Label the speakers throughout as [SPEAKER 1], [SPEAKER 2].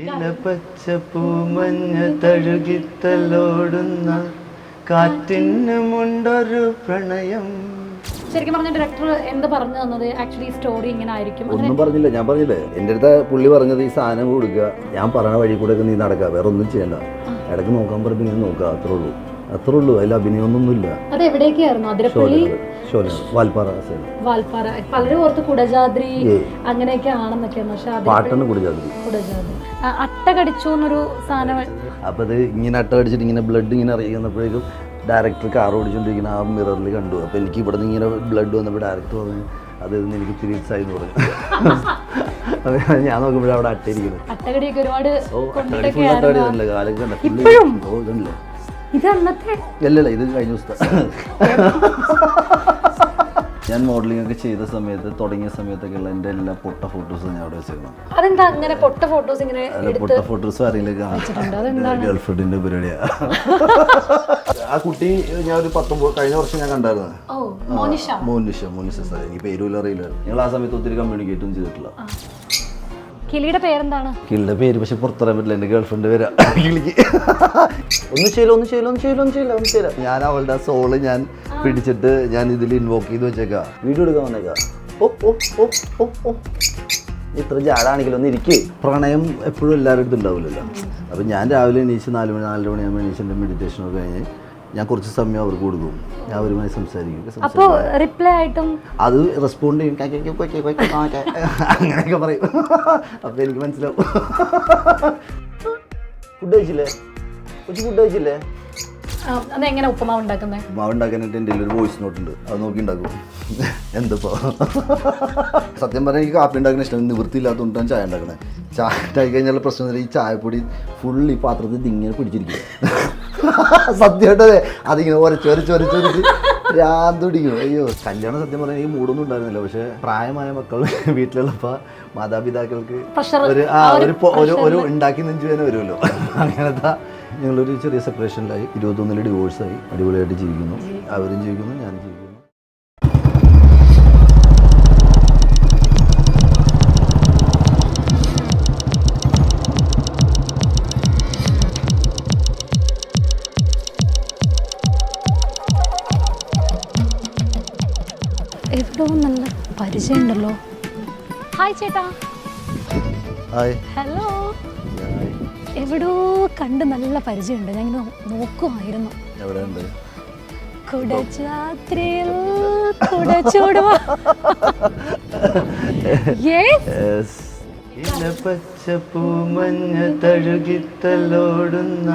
[SPEAKER 1] ഇലപ്പച്ച പൂമഞ്ഞ തഴുകിത്തലോടുന്ന കാറ്റിനുമുണ്ടൊരു പ്രണയം.
[SPEAKER 2] ശരിക്കും പറഞ്ഞ ഡയറക്ടർ എന്ത് പറഞ്ഞു തന്നത്? ആക്ച്വലി സ്റ്റോറി ഇങ്ങനെ ആയിരിക്കും.
[SPEAKER 3] ഒന്നും പറഞ്ഞില്ല ഞാൻ പറഞ്ഞില്ലേ? എന്റെ അടുത്ത് പുള്ളി പറഞ്ഞത് ഈ സാധനം കൊടുക്കുക. ഞാൻ പറയണ വഴി കൂടെ നീ നടക്കുക വേറെ ഒന്നും ചെയ്യണ്ട. ഇടയ്ക്ക് നോക്കാൻ പറഞ്ഞ് ഇങ്ങനെ നോക്കുക അത്രേ ഉള്ളൂ. അത്രേ ഉള്ളൂ അതിൽ അഭിനയമൊന്നുമില്ല.
[SPEAKER 2] അത് എവിടേക്കായിരുന്നു അതിരപ്പള്ളി
[SPEAKER 3] വാൽപ്പാറ
[SPEAKER 2] വാൽപ്പാറ. പലരും ഓർത്ത് കുടജാദ്രി. അങ്ങനെയൊക്കെ ആണെന്നൊക്കെയാണ്. പക്ഷെ
[SPEAKER 3] പാട്ടാണ്
[SPEAKER 2] കുടജാദ്രി. അട്ട കടിച്ചു എന്നൊരു സാധനം
[SPEAKER 3] അപ്പോൾ അത് ഇങ്ങനെ അട്ട ഇങ്ങനെ ബ്ലഡ് ഇങ്ങനെ അറിയുന്നപ്പോഴേക്കും ഡയറക്ടർ കാർ ഓടിച്ചുകൊണ്ടിരിക്കുന്ന ആ മിററിൽ കണ്ടു. അപ്പോൾ എനിക്ക് ഇവിടെ നിന്ന് ഇങ്ങനെ ബ്ലഡ് വന്നപ്പോൾ ഡയറക്ടർ പറഞ്ഞു അത് എനിക്ക് പീരീഡ്സ് ആയി എന്ന് പറഞ്ഞു. ഞാൻ നോക്കുമ്പോഴേ അവിടെ അട്ടയിരിക്കുന്നത്
[SPEAKER 2] അട്ടകടിയൊക്കെ ഒരുപാട്
[SPEAKER 3] തന്നെ കണ്ട.
[SPEAKER 2] ഇപ്പഴും? ഇത് അന്നത്തെ
[SPEAKER 3] അല്ലല്ല ഇത് കഴിഞ്ഞ ദിവസത്തെ. ഞാൻ മോഡലിംഗ് ഒക്കെ ചെയ്ത സമയത്ത് തുടങ്ങിയ സമയത്തൊക്കെ ഉള്ള എന്റെ എല്ലാ പൊട്ട ഫോട്ടോസും ഞാൻ അവിടെ വെച്ചിരുന്നു.
[SPEAKER 2] അതെന്താ അങ്ങനെ പൊട്ട ഫോട്ടോസ് ഇങ്ങനെ
[SPEAKER 3] അല്ല പൊട്ട ഫോട്ടോസും അറിയില്ല ഗേൾഫ്രണ്ടിന്റെ പരിപാടിയാ. ആ കുട്ടി ഞാൻ ഒരു പത്തൊമ്പത് കഴിഞ്ഞ വർഷം ഞാൻ കണ്ടായിരുന്നു.
[SPEAKER 2] ഓ മോനിഷ.
[SPEAKER 3] മോനിഷ മോനിഷ സാർ. എനിക്ക് പേരുമില്ല അറിയില്ല ഞങ്ങൾ ആ സമയത്ത് ഒത്തിരി കമ്മ്യൂണിക്കേറ്റും ചെയ്തിട്ടില്ല.
[SPEAKER 2] കിളിയുടെ പേരെന്താണ്?
[SPEAKER 3] കിളിയുടെ പേര് പക്ഷെ പുറത്തറിയാൻ പറ്റില്ല. എന്റെ ഗേൾഫ്രണ്ട് വരാ. കിളിക്ക്. ഒന്നും ചെയ്യില്ല ഒന്നും ചെയ്യില്ല ഒന്നും ചെയ്യില്ല ഒന്നും ചെയ്യില്ല ഒന്നും ചെയ്യില്ല ഞാൻ അവളുടെ സോൾ ഞാൻ പിടിച്ചിട്ട് ഞാൻ ഇതിൽ ഇൻവോക്ക് ചെയ്ത് വെച്ചേക്കാം. വീഡിയോ എടുക്കാൻ വന്നേക്കാം. ഓ ഓ ഓ ഓ ഓ. ഇത്ര ജാടാണെങ്കിലും ഒന്ന് ഇരിക്കേ. പ്രണയം എപ്പോഴും എല്ലാവരുടെ അടുത്തും ഉണ്ടാവില്ലല്ലോ. അപ്പം ഞാൻ രാവിലെ എണീച്ച് നാല് മണി നാലര മണിയാകുമ്പോൾ എണീച്ച് എന്റെ മെഡിറ്റേഷനൊക്കെ കഴിഞ്ഞ് ഞാൻ കുറച്ച് സമയം അവർക്ക് കൊടുക്കും. ഞാൻ അവരുമായി സംസാരിക്കും.
[SPEAKER 2] അപ്പോൾ റിപ്ലൈ ആയിട്ടും
[SPEAKER 3] അത് റെസ്പോണ്ട് ചെയ്യും. അങ്ങനെയൊക്കെ പറയും. അപ്പൊ എനിക്ക് മനസ്സിലാവും. ഫുഡ് കഴിച്ചില്ലേ? ഉച്ച ഫുഡ് കഴിച്ചില്ലേ?
[SPEAKER 2] അതെങ്ങനെ ഉപ്പുമാവ് ഉണ്ടാക്കുന്നത്
[SPEAKER 3] ഉപ്പുമാവ് ഉണ്ടാക്കാനായിട്ട് എന്റെ ഒരു വോയിസ് നോട്ട് ഉണ്ട്. അത് നോക്കി ഉണ്ടാക്കും എന്തപ്പോ? സത്യം പറഞ്ഞാൽ എനിക്ക് കാപ്പി ഉണ്ടാക്കുന്ന ഇഷ്ടം. നിവൃത്തിയില്ലാത്തതുകൊണ്ടാണ് ചായ ഉണ്ടാക്കണേ. ചായ ഉണ്ടാക്കി കഴിഞ്ഞാൽ പ്രശ്നം ഈ ചായപ്പൊടി ഫുൾ ഈ പാത്രത്തിൽ ഇങ്ങനെ പിടിച്ചിരിക്കും. സത്യമായിട്ട് അതെ. അതിങ്ങനെ ഒരച്ച് ഒരച്ച് ഒരച്ച് ഒരച്ച് രാന്തുടിക്കും അയ്യോ കല്യാണം സത്യം പറഞ്ഞാൽ ഈ മൂടൊന്നും ഉണ്ടായിരുന്നില്ല. പക്ഷേ പ്രായമായ മക്കൾ വീട്ടിലുള്ളപ്പോൾ മാതാപിതാക്കൾക്ക് ഒരു ആ ഒരു ഒരു ഉണ്ടാക്കി നെഞ്ചു തന്നെ വരുമല്ലോ. അങ്ങനത്തെ ഞങ്ങളൊരു ചെറിയ സെപ്പറേഷനിലായി ഇരുപത്തൊന്നിൽ ഡിവോഴ്സായി അടിപൊളിയായിട്ട് ജീവിക്കുന്നു. അവരും ജീവിക്കുന്നു ഞാനും ജീവിക്കുന്നു.
[SPEAKER 2] എവിടോ നല്ല പരിചയമുണ്ടല്ലോ. ഹായ് ചേട്ടാ.
[SPEAKER 3] ഹായ്
[SPEAKER 2] ഹലോ എവിടോ കണ്ട് നല്ല പരിചയമുണ്ട്. ഞാൻ ഇങ്ങനെ നോക്കുമായിരുന്നു കുടജാത്രിയിൽ കുടച്ചൂടുവാ.
[SPEAKER 1] പൂമഞ്ഞ തഴുകിത്തലോടുന്ന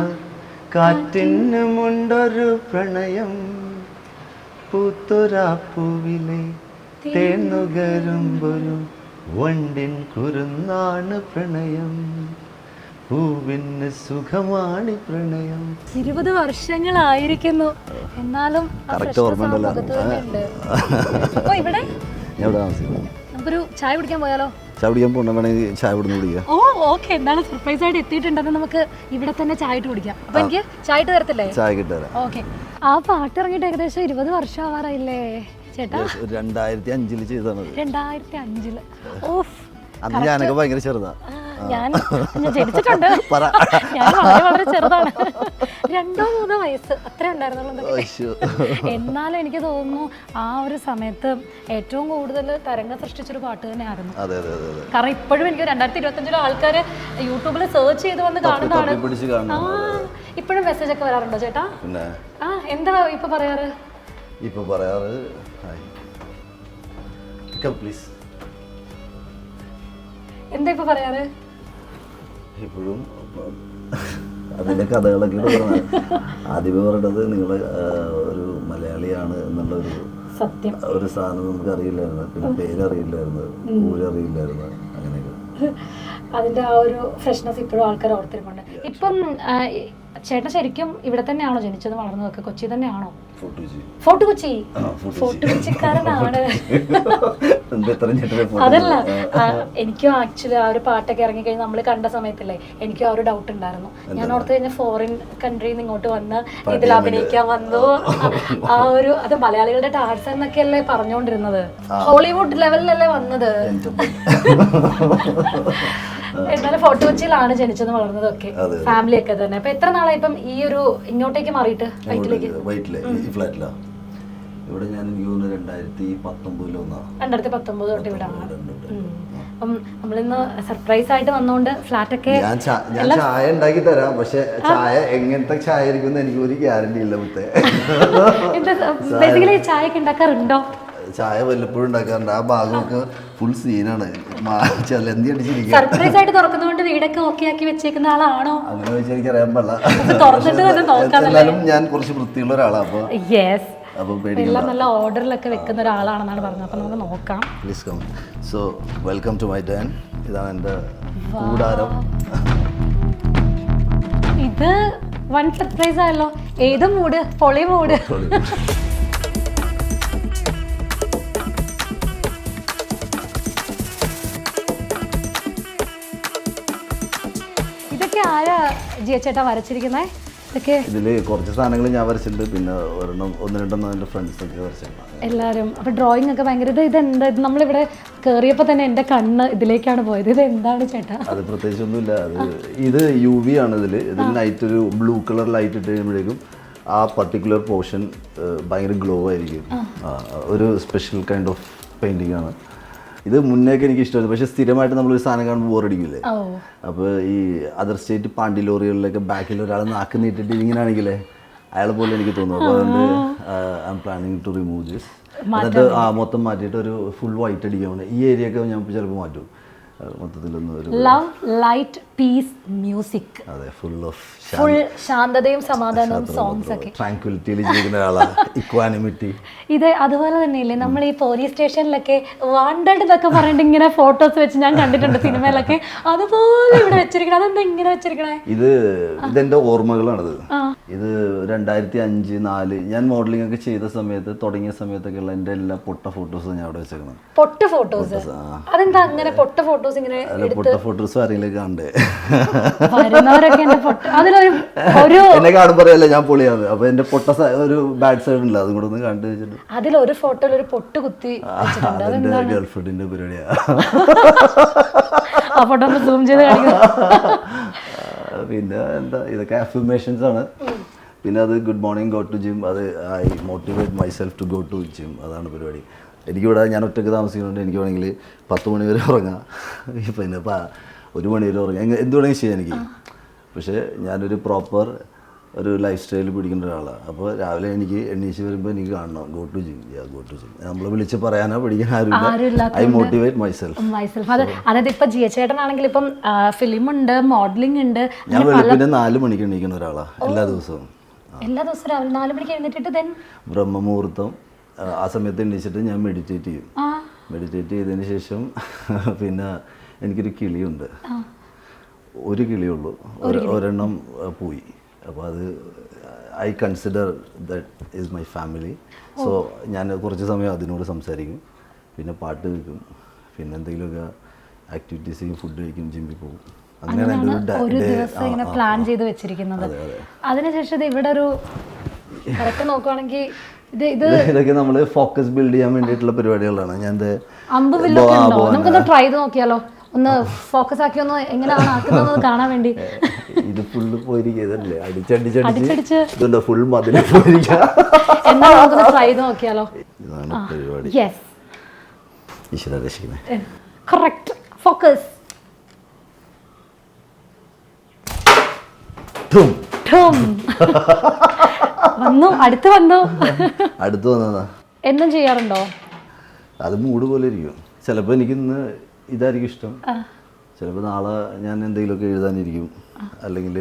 [SPEAKER 1] കാറ്റിനുമുണ്ടൊരു പ്രണയം. പൂത്തൊരാപ്പൂവിലെ തേന്നുകരുമ്പൊരു വണ്ടിൻ കുരുന്നാണ് പ്രണയം. പൂവിന് സുഖമാണ് പ്രണയം.
[SPEAKER 2] ഇരുപത് വർഷങ്ങളായിരിക്കുന്നു. എന്നാലും ഇവിടെ?
[SPEAKER 3] ഞാൻ ഇവിടെ താമസിക്കുന്നു.
[SPEAKER 2] നമുക്കൊരു ചായ കുടിക്കാൻ പോയാലോ?
[SPEAKER 3] ചായ കുടിക്കാൻ പോകണം വേണമെങ്കിൽ ചായ ഇവിടുന്ന് കുടിക്കുക
[SPEAKER 2] ഓ ഓക്കെ. എന്താണ് സർപ്രൈസ് ആയിട്ട് എത്തിയിട്ടുണ്ടെന്ന് നമുക്ക് ഇവിടെ തന്നെ ചായ ഇട്ട് കുടിക്കാം. അപ്പൊ എനിക്ക് ചായ ഇട്ട് തരത്തില്ലേ?
[SPEAKER 3] ചായ കിട്ടാറ്
[SPEAKER 2] ഓക്കെ. ആ പാട്ട് ഇറങ്ങിയിട്ട് ഏകദേശം ഇരുപത് വർഷം ആവാറായില്ലേ ചേട്ടാ
[SPEAKER 3] രണ്ടായിരത്തി അഞ്ചിൽ ചെയ്തതാണ്.
[SPEAKER 2] രണ്ടായിരത്തി അഞ്ചിൽ. ഓഫ്.
[SPEAKER 3] അന്ന് ഞാനൊക്കെ ഭയങ്കര ചെറുതാ.
[SPEAKER 2] ഞാൻ ഞാൻ ജനിച്ചിട്ടുണ്ട്. ഞാൻ വളരെ വളരെ ചെറുതാണ്. രണ്ടോ മൂന്നോ വയസ്സ് അത്ര ഉണ്ടായിരുന്നുള്ളൂ. എന്നാലും എനിക്ക് തോന്നുന്നു ആ ഒരു സമയത്ത് ഏറ്റവും കൂടുതൽ തരംഗം സൃഷ്ടിച്ചൊരു പാട്ട് തന്നെയായിരുന്നു. കാരണം ഇപ്പോഴും എനിക്ക് രണ്ടായിരത്തി ഇരുപത്തഞ്ചിലെ ആൾക്കാർ യൂട്യൂബിൽ സെർച്ച് ചെയ്ത് വന്ന് കാണുന്നതാണ്. ആ ഇപ്പോഴും മെസ്സേജ് ഒക്കെ വരാറുണ്ടോ ചേട്ടാ? ആ എന്താ ഇപ്പൊ പറയാറ്?
[SPEAKER 3] ഇപ്പൊ പറയാറ് പ്ലീസ്
[SPEAKER 2] എന്താ ഇപ്പൊ പറയാറ്?
[SPEAKER 3] ഇപ്പോഴും അതിന്റെ കഥകളൊക്കെ പറഞ്ഞാൽ ആദ്യമേ പറഞ്ഞത് നിങ്ങൾ ഒരു മലയാളിയാണ് എന്നുള്ള ഒരു
[SPEAKER 2] സത്യം.
[SPEAKER 3] ഒരു സാധനം നമുക്ക് അറിയില്ലായിരുന്നു. പിന്നെ പേരറിയില്ലായിരുന്നു. ഊരറിയില്ലായിരുന്നു. അങ്ങനെയൊക്കെ.
[SPEAKER 2] അതിന്റെ ആ ഒരു ഫ്രഷ്നസ് ഇപ്പോഴും ആൾക്കാർ ഓർത്തിരിപ്പുണ്ട്. ഇപ്പം ചേട്ടൻ ശരിക്കും ഇവിടെ തന്നെയാണോ ജനിച്ചത് വളർന്നതൊക്കെ കൊച്ചി തന്നെയാണോ? ഫോർട്ട് കൊച്ചി? ഫോർട്ട് കൊച്ചിക്കാരനാണ്. അതല്ല. എനിക്കും ആക്ച്വലി ആ ഒരു പാട്ടൊക്കെ ഇറങ്ങി കഴിഞ്ഞാൽ നമ്മൾ കണ്ട സമയത്തല്ലേ എനിക്കും ആ ഒരു ഡൗട്ട് ഉണ്ടായിരുന്നു. ഞാൻ ഓർത്ത് കഴിഞ്ഞാൽ ഫോറിൻ കൺട്രിയിൽ നിന്ന് ഇങ്ങോട്ട് വന്ന് ഇതിൽ അഭിനയിക്കാൻ വന്നു. ആ ഒരു അത് മലയാളികളുടെ ടാർസൺ എന്നൊക്കെ അല്ലേ പറഞ്ഞുകൊണ്ടിരുന്നത് ഹോളിവുഡ് ലെവലിലല്ലേ വന്നത്. എന്നാലും ഫോർട്ട് കൊച്ചിയിലാണ് ജനിച്ചത് വളർന്നതൊക്കെ. ഫാമിലി ഒക്കെ തന്നെ. അപ്പൊ എത്ര നാളായി ഇപ്പം ഈ ഒരു ഇങ്ങോട്ടേക്ക് മാറിയിട്ട് വൈറ്റിലേക്ക്
[SPEAKER 3] ഫ്ലാറ്റിലാ? ഇവിടെ ഞാൻ എനിക്ക് തോന്നുന്നു രണ്ടായിരത്തി പത്തൊമ്പതിലൊന്നാ
[SPEAKER 2] രണ്ടായിരത്തി പത്തൊമ്പത് തൊട്ട് ഇവിടെ അപ്പം നമ്മളിന്ന് സർപ്രൈസ് ആയിട്ട് വന്നോണ്ട് ഫ്ലാറ്റ് ഒക്കെ
[SPEAKER 3] ഞാൻ ചായ ഉണ്ടാക്കി തരാം. പക്ഷെ ചായ എങ്ങനത്തെ ചായ ആയിരിക്കും എനിക്ക് ഒരു ഗ്യാരണ്ടി ഇല്ല മുത്തേ
[SPEAKER 2] ബേസിക്കലി ചായ ഒക്കെ ഉണ്ടാക്കാറുണ്ടോ?
[SPEAKER 3] ചായ വല്ലപ്പോഴും ഉണ്ടാക്കാറുണ്ട്. ആ ഭാഗമൊക്കെ ഫുൾ സീനാണ് ചെലന്തി
[SPEAKER 2] സർപ്രൈസ് ആയിട്ട് തുറക്കുന്നതുകൊണ്ട് വീടൊക്കെ ഓക്കെ ആക്കി വെച്ചേക്കുന്ന ആളാണോ?
[SPEAKER 3] അങ്ങനെ വെച്ചാൽ എനിക്ക് അറിയാൻ പാടില്ല? എന്നാലും ഞാൻ കുറച്ച് വൃത്തിയുള്ള ഒരാളാണ് അപ്പോൾ
[SPEAKER 2] യെസ് എല്ലാം നല്ല ഓർഡറിലൊക്കെ വെക്കുന്ന ഒരാളാണെന്നാണ് പറഞ്ഞത്. അപ്പൊ നമുക്ക് നോക്കാം.
[SPEAKER 3] Please come so welcome to my den ഇതാണ് എന്റെ കൂടാരം.
[SPEAKER 2] ഇത് വൺ സർപ്രൈസ് ആയല്ലോ. ഏത് മൂഡ് പൊളി മൂഡ് ഇതൊക്കെ ആരാ ജിയ ചേട്ടാ വരച്ചിരിക്കുന്നത് ഇതൊക്കെ
[SPEAKER 3] ഇതിൽ കുറച്ച് സാധനങ്ങൾ ഞാൻ വരച്ചിട്ടുണ്ട്. പിന്നെ ഒരെണ്ണം ഒന്ന് രണ്ടെണ്ണം എന്റെ ഫ്രണ്ട്സൊക്കെ വരച്ചിട്ടുണ്ട്.
[SPEAKER 2] എല്ലാവരും അപ്പൊ ഡ്രോയിങ് ഒക്കെ ഭയങ്കര ഇത് എന്താ? ഇത് നമ്മളിവിടെ കയറിയപ്പോൾ തന്നെ എന്റെ കണ്ണ് ഇതിലേക്കാണ് പോയത്. ഇത് എന്താണ് ചേട്ടാ?
[SPEAKER 3] അത് പ്രത്യേകിച്ചൊന്നുമില്ല. അത് ഇത് യു വി ആണ് ഇതിൽ. ഇതിൽ നൈറ്റ് ഒരു ബ്ലൂ കളർ ലൈറ്റ് ഇട്ട് കഴിയുമ്പോഴേക്കും ആ പർട്ടിക്കുലർ പോർഷൻ ഭയങ്കര ഗ്ലോ ആയിരിക്കും. ഒരു സ്പെഷ്യൽ കൈൻഡ് ഓഫ് പെയിന്റിംഗ് ആണ്. ഇത് മുന്നേക്ക് എനിക്ക് ഇഷ്ടമായിരുന്നു. പക്ഷേ സ്ഥിരമായിട്ട് നമ്മൾ ഒരു സാധനം കാണുമ്പോൾ ബോറടിക്കില്ലേ അപ്പോൾ ഈ അതർ സ്റ്റേറ്റ് പാണ്ടി ലോറികളിലൊക്കെ ബാക്കിൽ ഒരാൾ നാക്ക് നീട്ടിട്ട് ഇങ്ങനെയാണെങ്കിലേ അയാളെ പോലെ എനിക്ക് തോന്നുന്നു. അപ്പോൾ അതുകൊണ്ട് I'm planning to remove this എന്നിട്ട് ആ മൊത്തം മാറ്റിയിട്ട് ഒരു ഫുൾ വൈറ്റ് അടിക്കാൻ ഈ ഏരിയ ഒക്കെ ഞാൻ ചിലപ്പോൾ മാറ്റും. മൊത്തത്തിലൊന്നും
[SPEAKER 2] ലവ് ലൈറ്റ് പീസ് മ്യൂസിക്
[SPEAKER 3] അതെ ഫുൾ ഓഫ്
[SPEAKER 2] ഫുൾ ശാന്തതയും സമാധാനവും സോങ്സ് ഒക്കെ.
[SPEAKER 3] ട്രാങ്ക്വിലിറ്റിയിൽ ജീവിക്കുന്ന ഒരാളാണ് ഇക്വാനിമിറ്റി
[SPEAKER 2] ഇത് അതുപോലെ തന്നെയില്ലേ നമ്മൾ ഈ പോലീസ് സ്റ്റേഷനിലൊക്കെ വാണ്ടഡ് എന്നൊക്കെ പറഞ്ഞിട്ട് ഇങ്ങനെ ഫോട്ടോസ് വെച്ച് ഞാൻ കണ്ടിട്ടുണ്ട് സിനിമയിലൊക്കെ. അതുപോലെ ഇവിടെ വെച്ചിരിക്കണം. അതെന്താ ഇങ്ങനെ വെച്ചിരിക്കണേ?
[SPEAKER 3] ഇത് ഇതെന്റെ ഓർമ്മകളാണിത്. ഇത് രണ്ടായിരത്തി അഞ്ച് നാല് ഞാൻ മോഡലിംഗ് ഒക്കെ ചെയ്ത സമയത്ത് തുടങ്ങിയ സമയത്തൊക്കെ ഉള്ള എന്റെ എല്ലാ പൊട്ട ഫോട്ടോസും ഞാൻ അവിടെ വെച്ചേക്കണം
[SPEAKER 2] പൊട്ട ഫോട്ടോസ് അതെന്താ അങ്ങനെ പൊട്ട ഫോട്ടോസ് ഇങ്ങനെ
[SPEAKER 3] പൊട്ട ഫോട്ടോസ് ആരെങ്കിലും കണ്ടേ.
[SPEAKER 2] എന്റെ അതിലൊരു ഒരു
[SPEAKER 3] എന്നെ കാണുമ്പോൾ പറയല്ല ഞാൻ പൊളിയാണ്. അപ്പൊ എന്റെ പൊട്ട ഒരു ബാഡ് സൈഡ് ഉണ്ട് അതും കൂടെ ഒന്ന് കണ്ടു വെച്ചിട്ട്.
[SPEAKER 2] ഒരു ഫോട്ടോയിൽ ഒരു പൊട്ട് കുത്തി വെച്ചിട്ടുണ്ട്.
[SPEAKER 3] അതെന്റെ ഗേൾഫ്രണ്ടിന്റെ പരിപാടിയാ?
[SPEAKER 2] ആ ഫോട്ടോ ഒന്ന് സൂം ചെയ്ത്
[SPEAKER 3] പിന്നെ എന്താ ഇതൊക്കെ അഫർമേഷൻസ് ആണ്. പിന്നെ അത് good morning go to gym അത് I motivate myself to go to gym അതാണ് പരിപാടി. എനിക്കിവിടെ ഞാൻ ഒറ്റയ്ക്ക് താമസിക്കുന്നുണ്ട് എനിക്ക് വേണമെങ്കിൽ പത്ത് മണി വരെ ഉറങ്ങാം. പിന്നെ ഇപ്പം ഒരു മണി വരെ ഉറങ്ങാം. എന്ത് വേണമെങ്കിൽ ചെയ്യാം എനിക്ക്. പക്ഷേ ഞാനൊരു പ്രോപ്പർ ഒരു ലൈഫ് സ്റ്റൈൽ പിടിക്കുന്ന ഒരാളാണ് അപ്പോൾ രാവിലെ എനിക്ക് എണ്ണീച്ച് വരുമ്പോൾ എനിക്ക് കാണണം. Go to gym yeah go to gym നമ്മൾ വിളിച്ച് പറയാനോ പഠിക്കാൻ ആരുമില്ല.
[SPEAKER 2] ആരുമില്ലാത്തതുകൊണ്ട്
[SPEAKER 3] ഐ മോട്ടിവേറ്റ് മൈസെൽഫ്
[SPEAKER 2] മൈസെൽഫ് അത് അതായത് ഇപ്പൊ ജിയ ചേട്ടനാണെങ്കിൽ ഇപ്പം ഫിലിം ഉണ്ട് മോഡലിംഗ് ഉണ്ട്
[SPEAKER 3] ഞാൻ വെളുപ്പിന്റെ നാല് മണിക്ക് എണീക്കുന്ന ഒരാളാണ് എല്ലാ ദിവസവും.
[SPEAKER 2] എല്ലാ ദിവസവും രാവിലെ നാല് മണിക്ക് എഴുന്നേറ്റിട്ട് ബ്രഹ്മ
[SPEAKER 3] ബ്രഹ്മമുഹൂർത്തം ആ, ആ സമയത്ത് എണീച്ചിട്ട് ഞാൻ മെഡിറ്റേറ്റ് ചെയ്യും. മെഡിറ്റേറ്റ് ചെയ്തതിന് ശേഷം പിന്നെ എനിക്കൊരു കിളിയുണ്ട്. ഒരു കിളിയുള്ളൂ. ഒരെണ്ണം പോയി. അപ്പോൾ അത് I consider that is my family. So ഞാൻ കുറച്ച് സമയം അതിനോട് സംസാരിക്കും. പിന്നെ പാട്ട് കേൾക്കും. പിന്നെ എന്തെങ്കിലുമൊക്കെ ആക്ടിവിറ്റീസ് ചെയ്യും ഫുഡ് കഴിക്കും ജിമ്മിൽ പോകും. അങ്ങനെയാണ് ഒരു
[SPEAKER 2] ദിവസം ഇങ്ങനെ പ്ലാൻ ചെയ്ത് വെച്ചിരിക്കുന്നത്.
[SPEAKER 3] അതെ, അതെ.
[SPEAKER 2] അതിനുശേഷം ഇവിടെ ഒരു നോക്കുവാണെങ്കിൽ ഇത് ഇത്
[SPEAKER 3] ഇത് ഇതൊക്കെ നമ്മൾ ഫോക്കസ് ബിൽഡ് ചെയ്യാൻ വേണ്ടിയിട്ടുള്ള പരിപാടികളാണ്. ഞാൻ
[SPEAKER 2] ട്രൈ ചെയ്ത് നോക്കിയാലോ? ഒന്ന് ഫോക്കസ് ആക്കി ഒന്ന് എങ്ങനെയാണ് ആക്കുന്നത് കാണാൻ വേണ്ടി.
[SPEAKER 3] ഇത് ഫുള്ള് പോയിരിക്കുന്നല്ലേ അടിച്ചടിച്ചടിച്ച്
[SPEAKER 2] അടിച്ചടിച്ച്.
[SPEAKER 3] ഇതുണ്ടോ ഫുൾ മതിൽ പോയിരിക്കുക
[SPEAKER 2] എന്നാൽ നമുക്കൊന്ന് ട്രൈ ചെയ്ത് നോക്കിയാലോ?
[SPEAKER 3] ഇതാണ് പരിപാടി.
[SPEAKER 2] യെസ്
[SPEAKER 3] ഈശ്വര രക്ഷിക്കണേ
[SPEAKER 2] കറക്റ്റ് ഫോക്കസ്. വന്നു അടുത്ത് വന്നു.
[SPEAKER 3] അടുത്ത് വന്നതാ.
[SPEAKER 2] എന്നും ചെയ്യാറുണ്ടോ?
[SPEAKER 3] അത് മൂട് പോലെ ഇരിക്കും. ചിലപ്പോൾ എനിക്ക് ഇന്ന് ഇതായിരിക്കും ഇഷ്ടം. ചിലപ്പോൾ നാളെ ഞാൻ എന്തെങ്കിലുമൊക്കെ എഴുതാനിരിക്കും. അല്ലെങ്കിൽ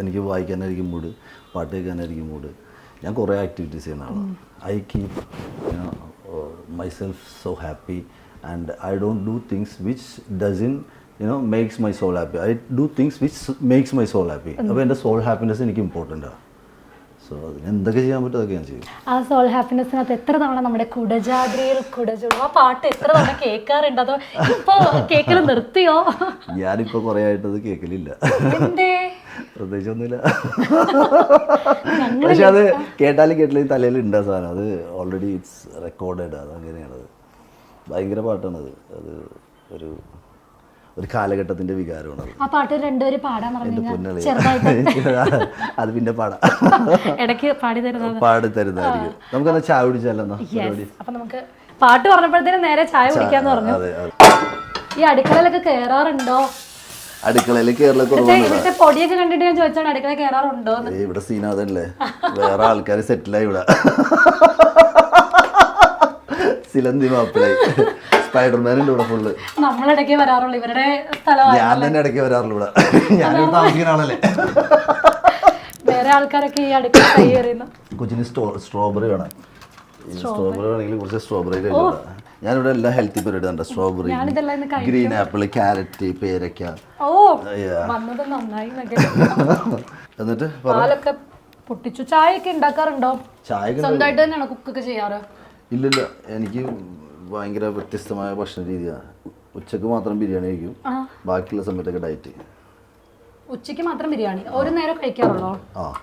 [SPEAKER 3] എനിക്ക് വായിക്കാനായിരിക്കും മൂഡ് പാട്ട് കേൾക്കാനായിരിക്കും മൂഡ്. ഞാൻ കുറേ ആക്ടിവിറ്റീസ് ചെയ്യുന്ന ആളാണ് I keep myself so happy and I don't do things which doesn't you know makes my soul happy I do things which makes my soul happy അപ്പോൾ എന്റെ സോൾ ഹാപ്പിനെസ് എനിക്ക് ഇമ്പോർട്ടന്റാണ് so അതിന് എന്തൊക്കെ ചെയ്യാൻ പറ്റും അതൊക്കെ ഞാൻ ചെയ്യും.
[SPEAKER 2] ആ സോൾ ഹാപ്പിനെസ്സിനകത്ത് എത്ര തവണ നമ്മുടെ കുടജാദ്രിയിൽ കുടചുടും ആ പാട്ട് എത്ര തവണ കേൾക്കാറുണ്ട്? അതോ ഇപ്പോ കേക്കൽ നിർത്തിയോ?
[SPEAKER 3] ഞാനിപ്പോൾ കുറേ ആയിട്ടത് കേൾക്കലില്ല
[SPEAKER 2] എന്തേ?
[SPEAKER 3] പ്രത്യേകിച്ചൊന്നുമില്ല. പക്ഷെ അത് കേട്ടാലും കേട്ടില്ല തലയിൽ ഉണ്ട് ആ സാധനം. അത് ഓൾറെഡി ഇറ്റ്സ് റെക്കോർഡഡ് അത് അങ്ങനെയാണത് ഭയങ്കര പാട്ടാണത്. അത് ഒരു ഒരു കാലഘട്ടത്തിന്റെ വികാരമാണ് അത്.
[SPEAKER 2] ആ പാട്ട് രണ്ടുപേരും പാടാൻ പറഞ്ഞു
[SPEAKER 3] എന്റെ
[SPEAKER 2] ചെറുതായിട്ട്.
[SPEAKER 3] അത് പിന്നെ പാടാം.
[SPEAKER 2] ഇടയ്ക്ക് പാടി തരുന്നത്.
[SPEAKER 3] പാടി തരുന്നതായിരിക്കും. നമുക്കെന്നാ ചായ കുടിച്ചാലെന്നാ
[SPEAKER 2] അപ്പൊ നമുക്ക് പാട്ട് പറഞ്ഞപ്പോഴത്തേനും നേരെ ചായ കുടിക്കാന്ന് പറഞ്ഞു. ഈ അടുക്കളയിലൊക്കെ കേറാറുണ്ടോ?
[SPEAKER 3] അടുക്കളയിൽ കേരള
[SPEAKER 2] ഇവിടുത്തെ പൊടിയൊക്കെ കണ്ടിട്ട് ഞാൻ ചോദിച്ചാണ് അടുക്കള കേറാറുണ്ടോ
[SPEAKER 3] ഇവിടെ സീനാഥല്ലേ വേറെ ആൾക്കാർ സെറ്റിലായി ഇവിടെ. സിലന്തി മാപ്പിളായി സ്പൈഡർമാൻ ഉണ്ട് ഇവിടെ ഫുള്ള്
[SPEAKER 2] നമ്മളിടയ്ക്ക് വരാറുള്ളൂ. ഇവരുടെ
[SPEAKER 3] ഞാൻ തന്നെ ഇടയ്ക്ക് വരാറുള്ളൂ ഇവിടെ. ഞാനിവിടെ താമസിക്കുന്ന ആളല്ലേ
[SPEAKER 2] വേറെ ആൾക്കാരൊക്കെ ഈ അടുക്കള കൈ എറിയുന്നു.
[SPEAKER 3] കൊച്ചിന് സ്ട്രോ സ്ട്രോബെറി വേണം. സ്ട്രോബെറി വേണമെങ്കിൽ കുറച്ച് സ്ട്രോബെറി ഞാനിവിടെ എല്ലാം ഹെൽത്തി പരിപാടി ഉണ്ട് സ്ട്രോബെറി ഗ്രീൻ ആപ്പിൾ ക്യാരറ്റ്
[SPEAKER 2] പേരക്ക.
[SPEAKER 3] എന്നിട്ട്
[SPEAKER 2] പാലൊക്കെ പൊട്ടിച്ചു. ചായയൊക്കെ ഉണ്ടാക്കാറുണ്ടോ?
[SPEAKER 3] ചായ
[SPEAKER 2] സ്വന്തമായിട്ട് തന്നെയാണോ കുക്കൊക്കെ ചെയ്യാറ്?
[SPEAKER 3] ഇല്ലില്ല. എനിക്ക് ഭയങ്കര വ്യത്യസ്തമായ ഭക്ഷണ രീതിയാണ്. ഉച്ചയ്ക്ക് മാത്രം ബിരിയാണി കഴിക്കും. ബാക്കിയുള്ള സമയത്തൊക്കെ ഡയറ്റ്
[SPEAKER 2] ഉച്ചയ്ക്ക് മാത്രം ബിരിയാണി? ഒരു നേരം കഴിക്കാറുള്ളോ?
[SPEAKER 3] ആ.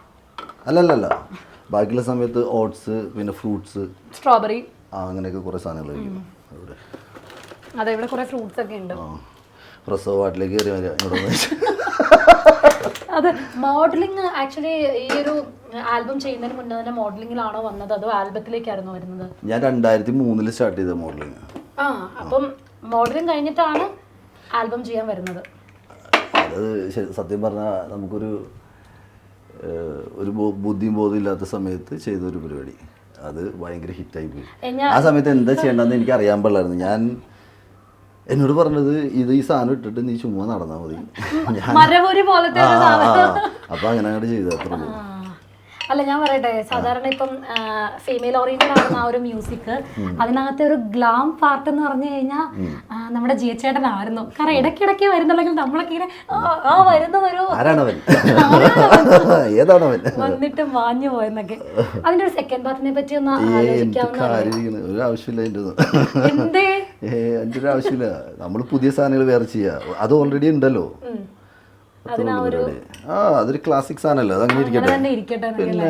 [SPEAKER 3] അല്ലല്ലല്ല. ബാക്കിയുള്ള സമയത്ത് ഓട്സ് പിന്നെ ഫ്രൂട്ട്സ്.
[SPEAKER 2] സ്ട്രോബെറി.
[SPEAKER 3] ആ അങ്ങനെയൊക്കെ കുറേ സാധനങ്ങൾ കഴിക്കും. ഇവിടെ
[SPEAKER 2] അതെ ഇവിടെ കുറേ ഫ്രൂട്ട്സ് ഒക്കെ ഉണ്ട്.
[SPEAKER 3] ആ. പ്രസവ വാട്ടിലേക്ക് കയറി വരിക ഇവിടെ വന്ന്
[SPEAKER 2] മോഡലിംഗ് ആക്ച്വലി ഈ ഒരു ആൽബം ചെയ്യുന്നതിന് മുന്നേ തന്നെ മോഡലിംഗിലാണോ വന്നത്? അതോ ആൽബത്തിലേക്കായിരുന്നു വരുന്നത്?
[SPEAKER 3] ഞാൻ രണ്ടായിരത്തി മൂന്നിൽ സ്റ്റാർട്ട് ചെയ്ത മോഡലിംഗ്.
[SPEAKER 2] ആ അപ്പം മോഡലിംഗ് കഴിഞ്ഞിട്ടാണ് ആൽബം ചെയ്യാൻ വരുന്നത്.
[SPEAKER 3] അത് സത്യം പറഞ്ഞാൽ നമുക്കൊരു ഒരു ബുദ്ധിയും ബോധം ഇല്ലാത്ത സമയത്ത് ചെയ്തൊരു പരിപാടി. അത് ഭയങ്കര ഹിറ്റായി പോയി. ആ സമയത്ത് എന്താ ചെയ്യേണ്ടതെന്ന് എനിക്ക് അറിയാൻ പാടില്ലായിരുന്നു. ഞാൻ എന്നോട് പറഞ്ഞത് ഇത് ഈ സാധനം ഇട്ടിട്ട് നീ ചുമ്മാ നടന്നാൽ മതി. ഞാൻ അപ്പൊ അങ്ങനെ അങ്ങോട്ട് ചെയ്തു അത്രേ ഉള്ളൂ.
[SPEAKER 2] ആ. അല്ല ഞാൻ പറയട്ടെ. സാധാരണ ഇപ്പം ഫീമെയിൽ ഓറിയന്റഡ് ആകുന്ന ആ ഒരു മ്യൂസിക് അതിനകത്തെ ഒരു ഗ്ലാം പാർട്ട് എന്ന് പറഞ്ഞു കഴിഞ്ഞാൽ നമ്മുടെ ജിയച്ചേട്ടനായിരുന്നു കാരണം ഇടയ്ക്കിടയ്ക്ക് വരുന്നുണ്ടെങ്കിൽ നമ്മളൊക്കെ ഇങ്ങനെ ആ, വരുന്നതൊരു വന്നിട്ട് മാഞ്ഞു പോയെന്നൊക്കെ. അതിന്റെ ഒരു സെക്കൻഡ് പാർട്ടിനെ പറ്റി ഒന്ന് ആലോചിക്കാവുന്ന
[SPEAKER 3] ആവശ്യമില്ല നമ്മൾ പുതിയ സാധനങ്ങൾ വേറെ ചെയ്യുക അത് ഓൾറെഡി ഉണ്ടല്ലോ
[SPEAKER 2] ഉം.
[SPEAKER 3] അത്രേ ഉള്ളൂ പരിപാടി. ആ അതൊരു ക്ലാസിക് സാധനമല്ലേ? അതങ്ങനെ ഇരിക്കട്ടെ? പിന്നെ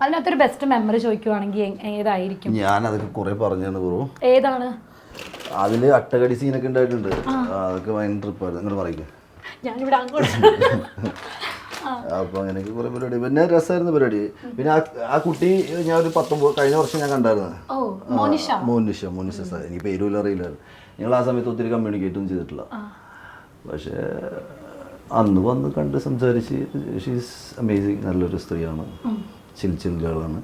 [SPEAKER 2] അതിനകത്തൊരു ബെസ്റ്റ് മെമ്മറി ചോദിക്കുവാണെങ്കിൽ ഏതായിരിക്കും?
[SPEAKER 3] ഞാൻ അതൊക്കെ കുറെ പറഞ്ഞാണ് ബ്രോ.
[SPEAKER 2] ഏതാണ്?
[SPEAKER 3] അതിൽ അട്ടകടി സീനൊക്കെ ഉണ്ടായിട്ടുണ്ട്. അതൊക്കെ ഭയങ്കര ട്രിപ്പായിരുന്നു നിങ്ങൾ പറയില്ലേ
[SPEAKER 2] ഞാനിവിടെ അങ്ങോട്ട്
[SPEAKER 3] അപ്പൊ അങ്ങനെയൊക്കെ കുറെ പരിപാടി. പിന്നെ രസമായിരുന്നു പരിപാടി. പിന്നെ ആ- കുട്ടി ഞാൻ ഒരു പത്തൊമ്പത് കഴിഞ്ഞ വർഷം ഞാൻ കണ്ടായിരുന്നു.
[SPEAKER 2] മോനിഷ.
[SPEAKER 3] മോനിഷ മോനിഷ സാർ. എനിക്ക് പേരും അറിയില്ലായിരുന്നു ഞങ്ങൾ ആ സമയത്ത് ഒത്തിരി കമ്മ്യൂണിക്കേറ്റും ചെയ്തിട്ടില്ല. പക്ഷേ അന്ന് വന്ന് കണ്ട് സംസാരിച്ച് ഷീസ് അമേസിങ് നല്ലൊരു സ്ത്രീയാണ്. Chill chill ഗേളാണ്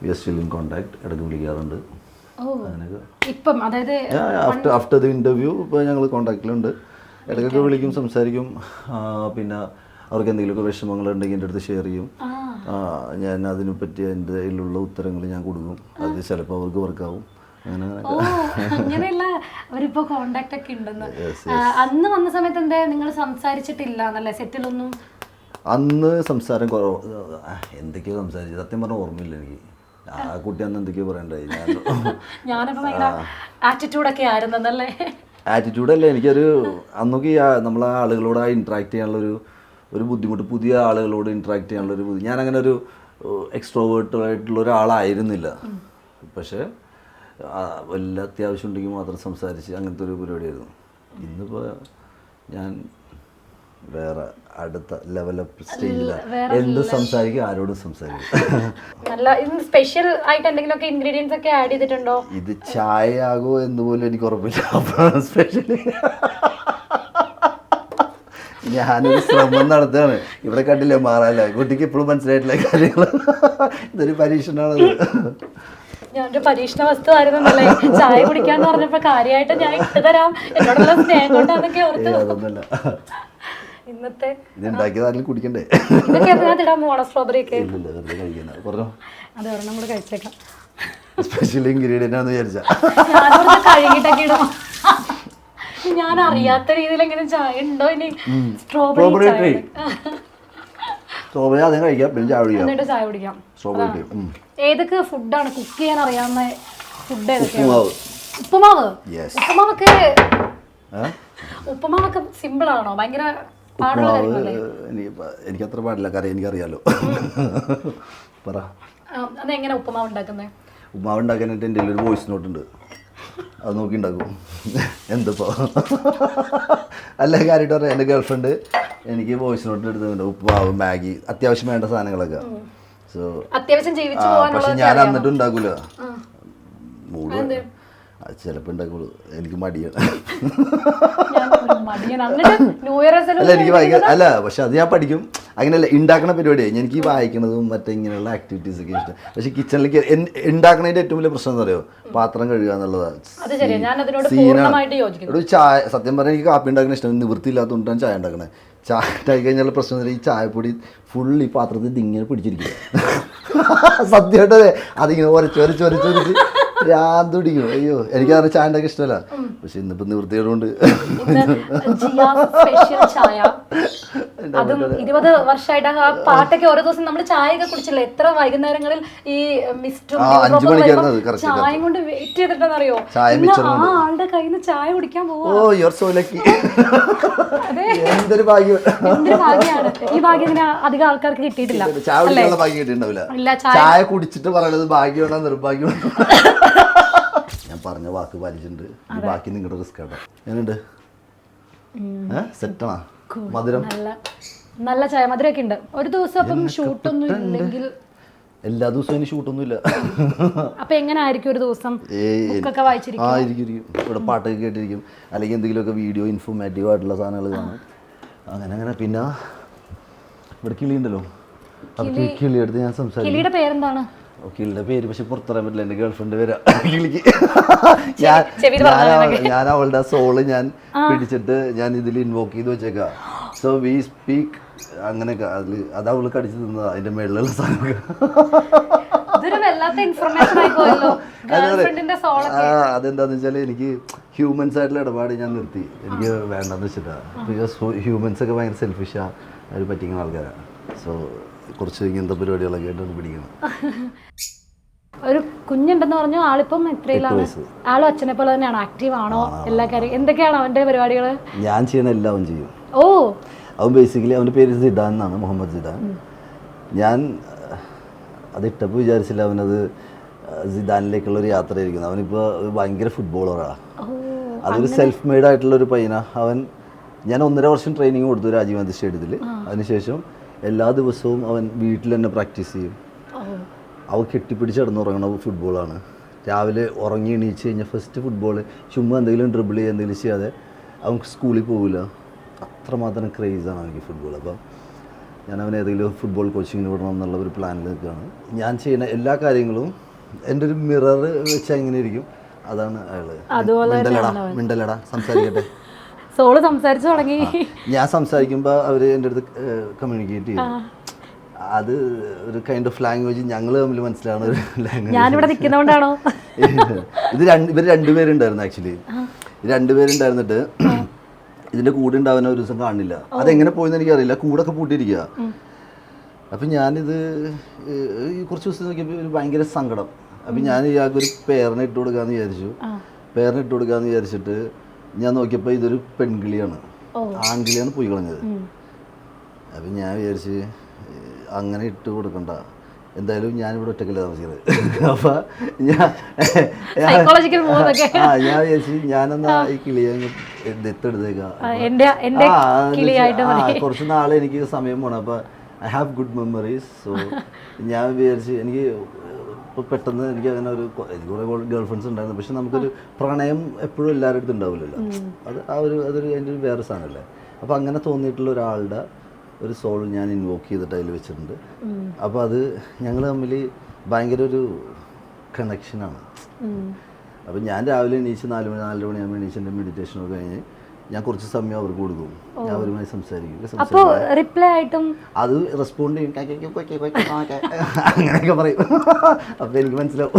[SPEAKER 3] we are still in contact ഇടയ്ക്ക് വിളിക്കാറുണ്ട്.
[SPEAKER 2] ഇപ്പം അതായത്
[SPEAKER 3] ആഫ്റ്റർ ആഫ്റ്റർ ദി ഇന്റർവ്യൂ ഇപ്പോൾ ഞങ്ങൾ കോണ്ടാക്റ്റിലുണ്ട് ഇടയ്ക്കൊക്കെ വിളിക്കും സംസാരിക്കും. പിന്നെ അവർക്ക് എന്തെങ്കിലുമൊക്കെ വിഷമങ്ങൾ ഉണ്ടെങ്കിൽ എന്റെ അടുത്ത് ഷെയർ ചെയ്യും ഞാൻ അതിനെ പറ്റി എന്റെ കയ്യിലുള്ള ഉത്തരങ്ങൾ ഞാൻ കൊടുക്കും. അത് ചിലപ്പോൾ അവർക്ക് വർക്കാവും അങ്ങനെ അങ്ങനെ
[SPEAKER 2] അങ്ങനെയുള്ള അവരിപ്പോ കോണ്ടാക്ട് ഒക്കെ ഉണ്ടെന്ന്. അന്ന് വന്ന സമയത്ത് എന്താ നിങ്ങൾ സംസാരിച്ചിട്ടില്ല എന്നല്ലേ? സെറ്റിലൊന്നും?
[SPEAKER 3] അന്ന് സംസാരം കുറവ് എന്തൊക്കെയോ സംസാരിച്ചു. സത്യം പറഞ്ഞ ഓർമ്മയില്ല എനിക്ക്. ആ കുട്ടി അന്ന് എന്തൊക്കെയോ പറയണ്ടായി.
[SPEAKER 2] ഞാനപ്പോ ഭയങ്കര ആറ്റിറ്റ്യൂഡൊക്കെ ആയിരുന്നല്ലേ
[SPEAKER 3] ആറ്റിറ്റ്യൂഡല്ല എനിക്കൊരു അന്നൊക്കെ ഈ ആ- നമ്മളെ ആളുകളോട് ആ ഇൻട്രാക്ട് ചെയ്യാനുള്ളൊരു ഒരു ബുദ്ധിമുട്ട്. പുതിയ ആളുകളോട് ഇൻട്രാക്ട് ചെയ്യാനുള്ളൊരു ഞാൻ അങ്ങനെ ഒരു എക്സ്ട്രോവേർട്ടായിട്ടുള്ള ഒരാളായിരുന്നില്ല പക്ഷേ വല്ല അത്യാവശ്യം ഉണ്ടെങ്കിൽ മാത്രം സംസാരിച്ച് അങ്ങനത്തെ ഒരു പരിപാടിയായിരുന്നു. ഇന്നിപ്പോൾ ഞാൻ വേറെ അടുത്ത ലെവലപ്പ് സ്റ്റേജിലാണ് എന്ത് സംസാരിക്കും ആരോടും സംസാരിക്കും
[SPEAKER 2] നല്ല സ്പെഷ്യൽ ആയിട്ട് എന്തെങ്കിലുമൊക്കെ ഇൻഗ്രീഡിയൻസ് ഒക്കെ ആഡ് ചെയ്തിട്ടുണ്ടോ?
[SPEAKER 3] ഇത് ചായ ആകോ എന്ന് പോലും എനിക്ക് ഉറപ്പില്ല. അപ്പോഴാണ് സ്പെഷ്യലി ഞാനൊരു ശ്രമം നടത്തുകയാണ്. ഇവിടെ കണ്ടില്ലേ മാറാല്ല? കുട്ടിക്ക് ഇപ്പോഴും മനസ്സിലായിട്ടില്ല കാര്യങ്ങൾ ഇതൊരു പരീക്ഷണമാണത്.
[SPEAKER 2] ഞാനൊരു പരീക്ഷണ വസ്തു ആയിരുന്നല്ലേ ചായ കുടിക്കാന്ന് പറഞ്ഞപ്പോ കാര്യമായിട്ട് ഞാൻ ഇട്ട് തരാം. എന്നോടുള്ള സ്നേഹം കൊണ്ടാന്നൊക്കെ ഓർത്ത് ഇന്നത്തെ
[SPEAKER 3] കുടിക്കണ്ടേ?
[SPEAKER 2] ഇതൊക്കെ അതിനകത്ത് ഇടാൻ പോണോ സ്ട്രോബെറി ഒക്കെ.
[SPEAKER 3] ഇല്ലില്ല വെറുതെ കഴിക്കുന്നത് പറഞ്ഞോ?
[SPEAKER 2] അത് ഒരെണ്ണം കൂടെ കഴിച്ചേക്കാം.
[SPEAKER 3] സ്പെഷ്യൽ ഇൻഗ്രീഡിയന്റ് ആണെന്ന് വിചാരിച്ച.
[SPEAKER 2] ഞാനോട് കഴുകിട്ടൊക്കെ ഇടും. ഞാൻ അറിയാത്ത രീതിയിൽ എങ്ങനെ ചായ ഉണ്ടോ ഇനി? സ്ട്രോബെറി.
[SPEAKER 3] സ്ട്രോബെറി ആദ്യം കഴിക്കാം. പിന്നെ ചായ കുടിക്കാം.
[SPEAKER 2] എന്നിട്ട് ചായ കുടിക്കാം.
[SPEAKER 3] സ്ട്രോബെറി ടീ ഉം.
[SPEAKER 2] ഏതൊക്കെ ഫുഡാണ് കുക്ക് ചെയ്യാൻ അറിയാവുന്ന ഫുഡ് ഏതൊക്കെയാണ്
[SPEAKER 3] ഉപ്പുമാവ്.
[SPEAKER 2] ഉപ്പുമാവ്?
[SPEAKER 3] യെസ്
[SPEAKER 2] ഉപ്പുമാവൊക്കെ
[SPEAKER 3] ഏഹ്
[SPEAKER 2] ഉപ്പുമാവൊക്കെ സിമ്പിൾ ആണോ? ഭയങ്കര പാടുള്ള
[SPEAKER 3] ഉപ്പുമാവ് എനിക്ക് എനിക്കത്ര പാടില്ല. കാര്യം എനിക്കറിയാലോ. പറ.
[SPEAKER 2] ആ, അതെങ്ങനെ ഉപ്പുമാവ് ഉണ്ടാക്കുന്നത്
[SPEAKER 3] ഉപ്പുമാവ് ഉണ്ടാക്കാനായിട്ട് എന്റെ ഒരു വോയിസ് നോട്ട് ഉണ്ട്. അത് നോക്കി ഉണ്ടാക്കും എന്തപ്പോ? അല്ല കാര്യമായിട്ട് പറയാം എന്റെ ഗേൾഫ്രണ്ട് എനിക്ക് വോയിസ് നോട്ട് എടുത്തുണ്ട് ഉപ്പുമാവ് മാഗി അത്യാവശ്യം വേണ്ട സാധനങ്ങളൊക്കെ. സോ
[SPEAKER 2] അത്യാവശ്യം
[SPEAKER 3] പക്ഷെ ഞാൻ എന്നിട്ട് ഉണ്ടാക്കൂല ചിലപ്പോൾ ഉണ്ടാക്കുള്ളൂ. എനിക്ക് മടിയാണ്. അല്ല എനിക്ക് വായിക്കാൻ അല്ല പക്ഷെ അത് ഞാൻ പഠിക്കും. അങ്ങനെയല്ല ഉണ്ടാക്കണ പരിപാടിയാണ് എനിക്ക് വായിക്കുന്നതും വായിക്കണതും മറ്റേ ഇങ്ങനെയുള്ള ആക്ടിവിറ്റീസ് ഒക്കെ ഇഷ്ടം. പക്ഷെ കിച്ചണിലേക്ക് ഉണ്ടാക്കണതിന്റെ ഏറ്റവും വലിയ പ്രശ്നം എന്താ പറയുക പാത്രം കഴുകുക എന്നുള്ളതാണ് സീനാണ്. ചായ സത്യം പറഞ്ഞാൽ എനിക്ക് കാപ്പി ഉണ്ടാക്കുന്ന ഇഷ്ടം. നിവൃത്തിയില്ലാത്തതുകൊണ്ടാണ് ചായ ഉണ്ടാക്കണേ ചായ ഉണ്ടാക്കി കഴിഞ്ഞാൽ പ്രശ്നം ഈ ചായപ്പൊടി ഫുൾ ഈ പാത്രത്തിൽ ഇങ്ങനെ പിടിച്ചിരിക്കുക സത്യമായിട്ട് അതെ അതിങ്ങനെ ഒരച്ച് ഒരച്ച് ഒരച്ച് ഒരച്ച്. ഭ്രാന്ത് പിടിക്കും അയ്യോ എനിക്ക് അങ്ങനെ ചായണ്ടൊക്കെ ഇഷ്ടമല്ല പക്ഷെ ഇന്നിപ്പോ നിവൃത്തിയോടുകൊണ്ട്
[SPEAKER 2] അതും ഇരുപത് വർഷമായിട്ട് ആ പാട്ടൊക്കെ ഓരോ ദിവസം നമ്മൾ ചായയൊക്കെ കുടിച്ചില്ല? എത്ര വൈകുന്നേരങ്ങളിൽ ഈ മിസ്റ്റും ചായ കൊണ്ട് വെയിറ്റ് ചെയ്തിട്ടെന്നറിയോ
[SPEAKER 3] ചായ
[SPEAKER 2] ഇന്ന് ആ ആളുടെ കയ്യിൽ നിന്ന് ചായ കുടിക്കാൻ
[SPEAKER 3] എന്തൊരു ഭാഗ്യം.
[SPEAKER 2] എന്തൊരു ഈ ഭാഗ്യം ഇങ്ങനെ അധികം ആൾക്കാർക്ക് കിട്ടിയിട്ടില്ല.
[SPEAKER 3] ചായ കുടിക്കാനുള്ള ഭാഗ്യം കിട്ടിയിട്ടുണ്ടാവില്ല.
[SPEAKER 2] ചായ
[SPEAKER 3] കുടിച്ചിട്ട് പറയണത് ഭാഗ്യമാണോ നിർഭാഗ്യമാണോ? പറഞ്ഞ വാക്ക് പാലിച്ചിട്ടുണ്ട്. ബാക്കി നിങ്ങളുടെ റിസ്ക് ആട്ടോ. എങ്ങനെയുണ്ട്? സെറ്റാണോ മധുരം?
[SPEAKER 2] നല്ല ചായ മധുരമൊക്കെ ഉണ്ട്. ഒരു ദിവസം അപ്പം ഷൂട്ടൊന്നും ഇല്ലെങ്കിൽ
[SPEAKER 3] എല്ലാ ദിവസവും ഇനി ഷൂട്ടൊന്നുമില്ല
[SPEAKER 2] അപ്പൊ എങ്ങനെ ആയിരിക്കും ഒരു ദിവസം?
[SPEAKER 3] ആ ഇരിക്കും ഇവിടെ പാട്ടൊക്കെ കേട്ടിരിക്കും. അല്ലെങ്കിൽ എന്തെങ്കിലുമൊക്കെ വീഡിയോ ഇൻഫോർമേറ്റീവ് ആയിട്ടുള്ള സാധനങ്ങൾ കാണും. അങ്ങനെ അങ്ങനെ. പിന്നെ? ഇവിടെ കിളി ഉണ്ടല്ലോ കിളി എടുത്ത് ഞാൻ സംസാരിക്കും.
[SPEAKER 2] കിളിയുടെ പേരെന്താണ്?
[SPEAKER 3] ഓ, കിളിയുടെ പേര് പക്ഷെ പുറത്തറിയാൻ പറ്റില്ല. എന്റെ ഗേൾഫ്രണ്ട് വരാം. ഞാൻ ഞാൻ അവ- ഞാൻ അവളുടെ സോൾ ഞാൻ പിടിച്ചിട്ട് ഞാൻ ഇതിൽ ഇൻവോക്ക് ചെയ്ത് വെച്ചേക്കാം. സോ വി സ്പീക്ക് അങ്ങനെയൊക്കെ. അതിൽ അത് അവൾ കടിച്ചു തിന്നതാ. അതിന്റെ മേളിലുള്ള സാധനമൊക്കെ. ആ അതെന്താന്ന് വെച്ചാൽ എനിക്ക് ഹ്യൂമൻസ് ആയിട്ടുള്ള ഇടപാട് ഞാൻ നിർത്തി. എനിക്ക് വേണ്ടെന്ന് വെച്ചിട്ടാ. ബിക്കോസ് ഹ്യൂമൻസ് ഒക്കെ ഭയങ്കര സെൽഫിഷാ അവർ പറ്റിക്കുന്ന ആൾക്കാരാണ് സോ കുറച്ച് ഇങ്ങനത്തെ പരിപാടികളൊക്കെ ആയിട്ട് പിടിക്കണം
[SPEAKER 2] ഒരു കുഞ്ഞുണ്ടെന്ന് പറഞ്ഞു ആളിപ്പം എത്രയിലാണ്. ആളും അച്ഛനെ പോലെ തന്നെയാണ് ആക്റ്റീവ് ആണോ? എല്ലാ കാര്യം എന്തൊക്കെയാണ് അവന്റെ പരിപാടികൾ
[SPEAKER 3] ഞാൻ ചെയ്യണ എല്ലാം ചെയ്യും.
[SPEAKER 2] ഓ.
[SPEAKER 3] അവൻ ബേസിക്കലി അവന്റെ പേര് സിദാൻ എന്നാണ് മുഹമ്മദ് സിദാൻ. ഞാൻ അഹ്, അത് ഇട്ടപ്പോൾ വിചാരിച്ചില്ല അവനത് സിദാനിലേക്കുള്ള ഒരു യാത്രയായിരിക്കുന്നു അവനിപ്പോൾ ഭയങ്കര ഫുട്ബോളറാണ് അതൊരു സെൽഫ് മെയ്ഡ് ആയിട്ടുള്ള ഒരു പയ്യനാണ് അവൻ ഞാൻ ഒന്നര വർഷം ട്രെയിനിങ് കൊടുത്തു രാജീവ് ഗാന്ധി സ്റ്റേഡിയത്തിൽ അതിനുശേഷം എല്ലാ ദിവസവും അവൻ വീട്ടിൽ തന്നെ പ്രാക്ടീസ് ചെയ്യും. അവ കെട്ടിപ്പിടിച്ച് കിടന്നുറങ്ങണ ഫുട്ബോളാണ്. രാവിലെ ഉറങ്ങി എണീച്ച് കഴിഞ്ഞാൽ ഫസ്റ്റ് ഫുട്ബോൾ ചുമ്മാ എന്തെങ്കിലും ഡ്രിബിൾ ചെയ്യുക എന്തെങ്കിലും ചെയ്യാതെ അവൻ സ്കൂളിൽ പോകില്ല അത്രമാത്രം ക്രേസാണ് അവനിക്ക് ഫുട്ബോൾ അപ്പം ഞാൻ അവൻ ഏതെങ്കിലും ഫുട്ബോൾ കോച്ചിങ്ങിന് വിടണം എന്നുള്ള ഒരു പ്ലാനിൽ നിൽക്കുകയാണ്. ഞാൻ ചെയ്യുന്ന എല്ലാ കാര്യങ്ങളും എന്റെ ഒരു മിറർ വെച്ച് എങ്ങനെ ഇരിക്കും? അതാണ്
[SPEAKER 2] അയാൾ
[SPEAKER 3] മിണ്ടലടാ മിണ്ടലടാ സംസാരിക്കട്ടെ.
[SPEAKER 2] സോൾ സംസാരിച്ചു തുടങ്ങി.
[SPEAKER 3] ഞാൻ സംസാരിക്കുമ്പോൾ അവർ എന്റെ അടുത്ത് കമ്മ്യൂണിക്കേറ്റ് ചെയ്യും അത് ഒരു കൈൻഡ് ഓഫ് ലാംഗ്വേജ് ഞങ്ങൾ തമ്മിൽ മനസ്സിലാവുന്ന ഒരു ലാംഗ്വേജ്
[SPEAKER 2] ഞാനിവിടെ നിൽക്കുന്നതുകൊണ്ടാണോ
[SPEAKER 3] ഇത് രണ്ട് ഇവർ രണ്ടുപേരുണ്ടായിരുന്നു ആക്ച്വലി രണ്ടുപേരുണ്ടായിരുന്നിട്ട് ഇതിന്റെ കൂടെ ഉണ്ടാവുന്ന ഒരു ദിവസം കാണില്ല. അതെങ്ങനെ പോയെന്ന് എനിക്കറിയില്ല. കൂടൊക്കെ പൂട്ടിയിരിക്കുക അപ്പം ഞാനിത് കുറച്ച് ദിവസം നോക്കിയപ്പോൾ ഒരു ഭയങ്കര സങ്കടം. അപ്പം ഞാൻ ഇയാൾക്ക് ഒരു പേരിനെ ഇട്ട് കൊടുക്കാമെന്ന് വിചാരിച്ചു. പേരിനെ ഇട്ട് കൊടുക്കാമെന്ന് വിചാരിച്ചിട്ട് ഞാൻ നോക്കിയപ്പോൾ ഇതൊരു പെൺകിളിയാണ്. ആൺകിളിയാണ് പോയി കളഞ്ഞത്. അപ്പം ഞാൻ വിചാരിച്ച് അങ്ങനെ ഇട്ട് കൊടുക്കണ്ട. എന്തായാലും ഞാനിവിടെ ഒറ്റക്കല്ല താമസിക്കുന്നത് അപ്പം ഞാൻ ആ ഞാൻ വിചാരിച്ചു ഞാനെന്നാ ഈ കിളിയെ ദത്തെടുത്തേക്കാം. കുറച്ച് നാളെ എനിക്ക് സമയം പോണം. അപ്പോൾ I have good memories so ഞാൻ വിചാരിച്ച് എനിക്ക് ഇപ്പോൾ പെട്ടെന്ന് എനിക്ക് അങ്ങനെ ഒരു എനിക്ക് കുറേ ഗേൾ ഫ്രണ്ട്സ് ഉണ്ടായിരുന്നു. പക്ഷെ നമുക്കൊരു പ്രണയം എപ്പോഴും എല്ലാവരുടെ അടുത്തും ഉണ്ടാവില്ലല്ലോ. അത് ആ ഒരു അതൊരു അതിന്റെ ഒരു വേറെ സാധനമല്ലേ? അപ്പോൾ അങ്ങനെ തോന്നിയിട്ടുള്ള ഒരാളുടെ ഒരു സോൾ ഞാൻ ഇൻവോക്ക് ചെയ്തിട്ട് അതിൽ വെച്ചിട്ടുണ്ട്. അപ്പോൾ അത് ഞങ്ങൾ തമ്മിൽ ഭയങ്കര ഒരു കണക്ഷനാണ് അപ്പം ഞാൻ രാവിലെ എണീച്ച് നാല് മണി നാലര മണിയാകുമ്പോൾ എണീച്ച് എന്റെ മെഡിറ്റേഷനൊക്കെ കഴിഞ്ഞ് ഞാൻ കുറച്ച് സമയം അവർക്ക് കൊടുക്കും. ഞാൻ അവരുമായി സംസാരിക്കും. അപ്പോൾ
[SPEAKER 2] റിപ്ലൈ ആയിട്ടും
[SPEAKER 3] അത് റെസ്പോണ്ട് ചെയ്യും. അങ്ങനെയൊക്കെ പറയും. അപ്പം എനിക്ക് മനസ്സിലാവും.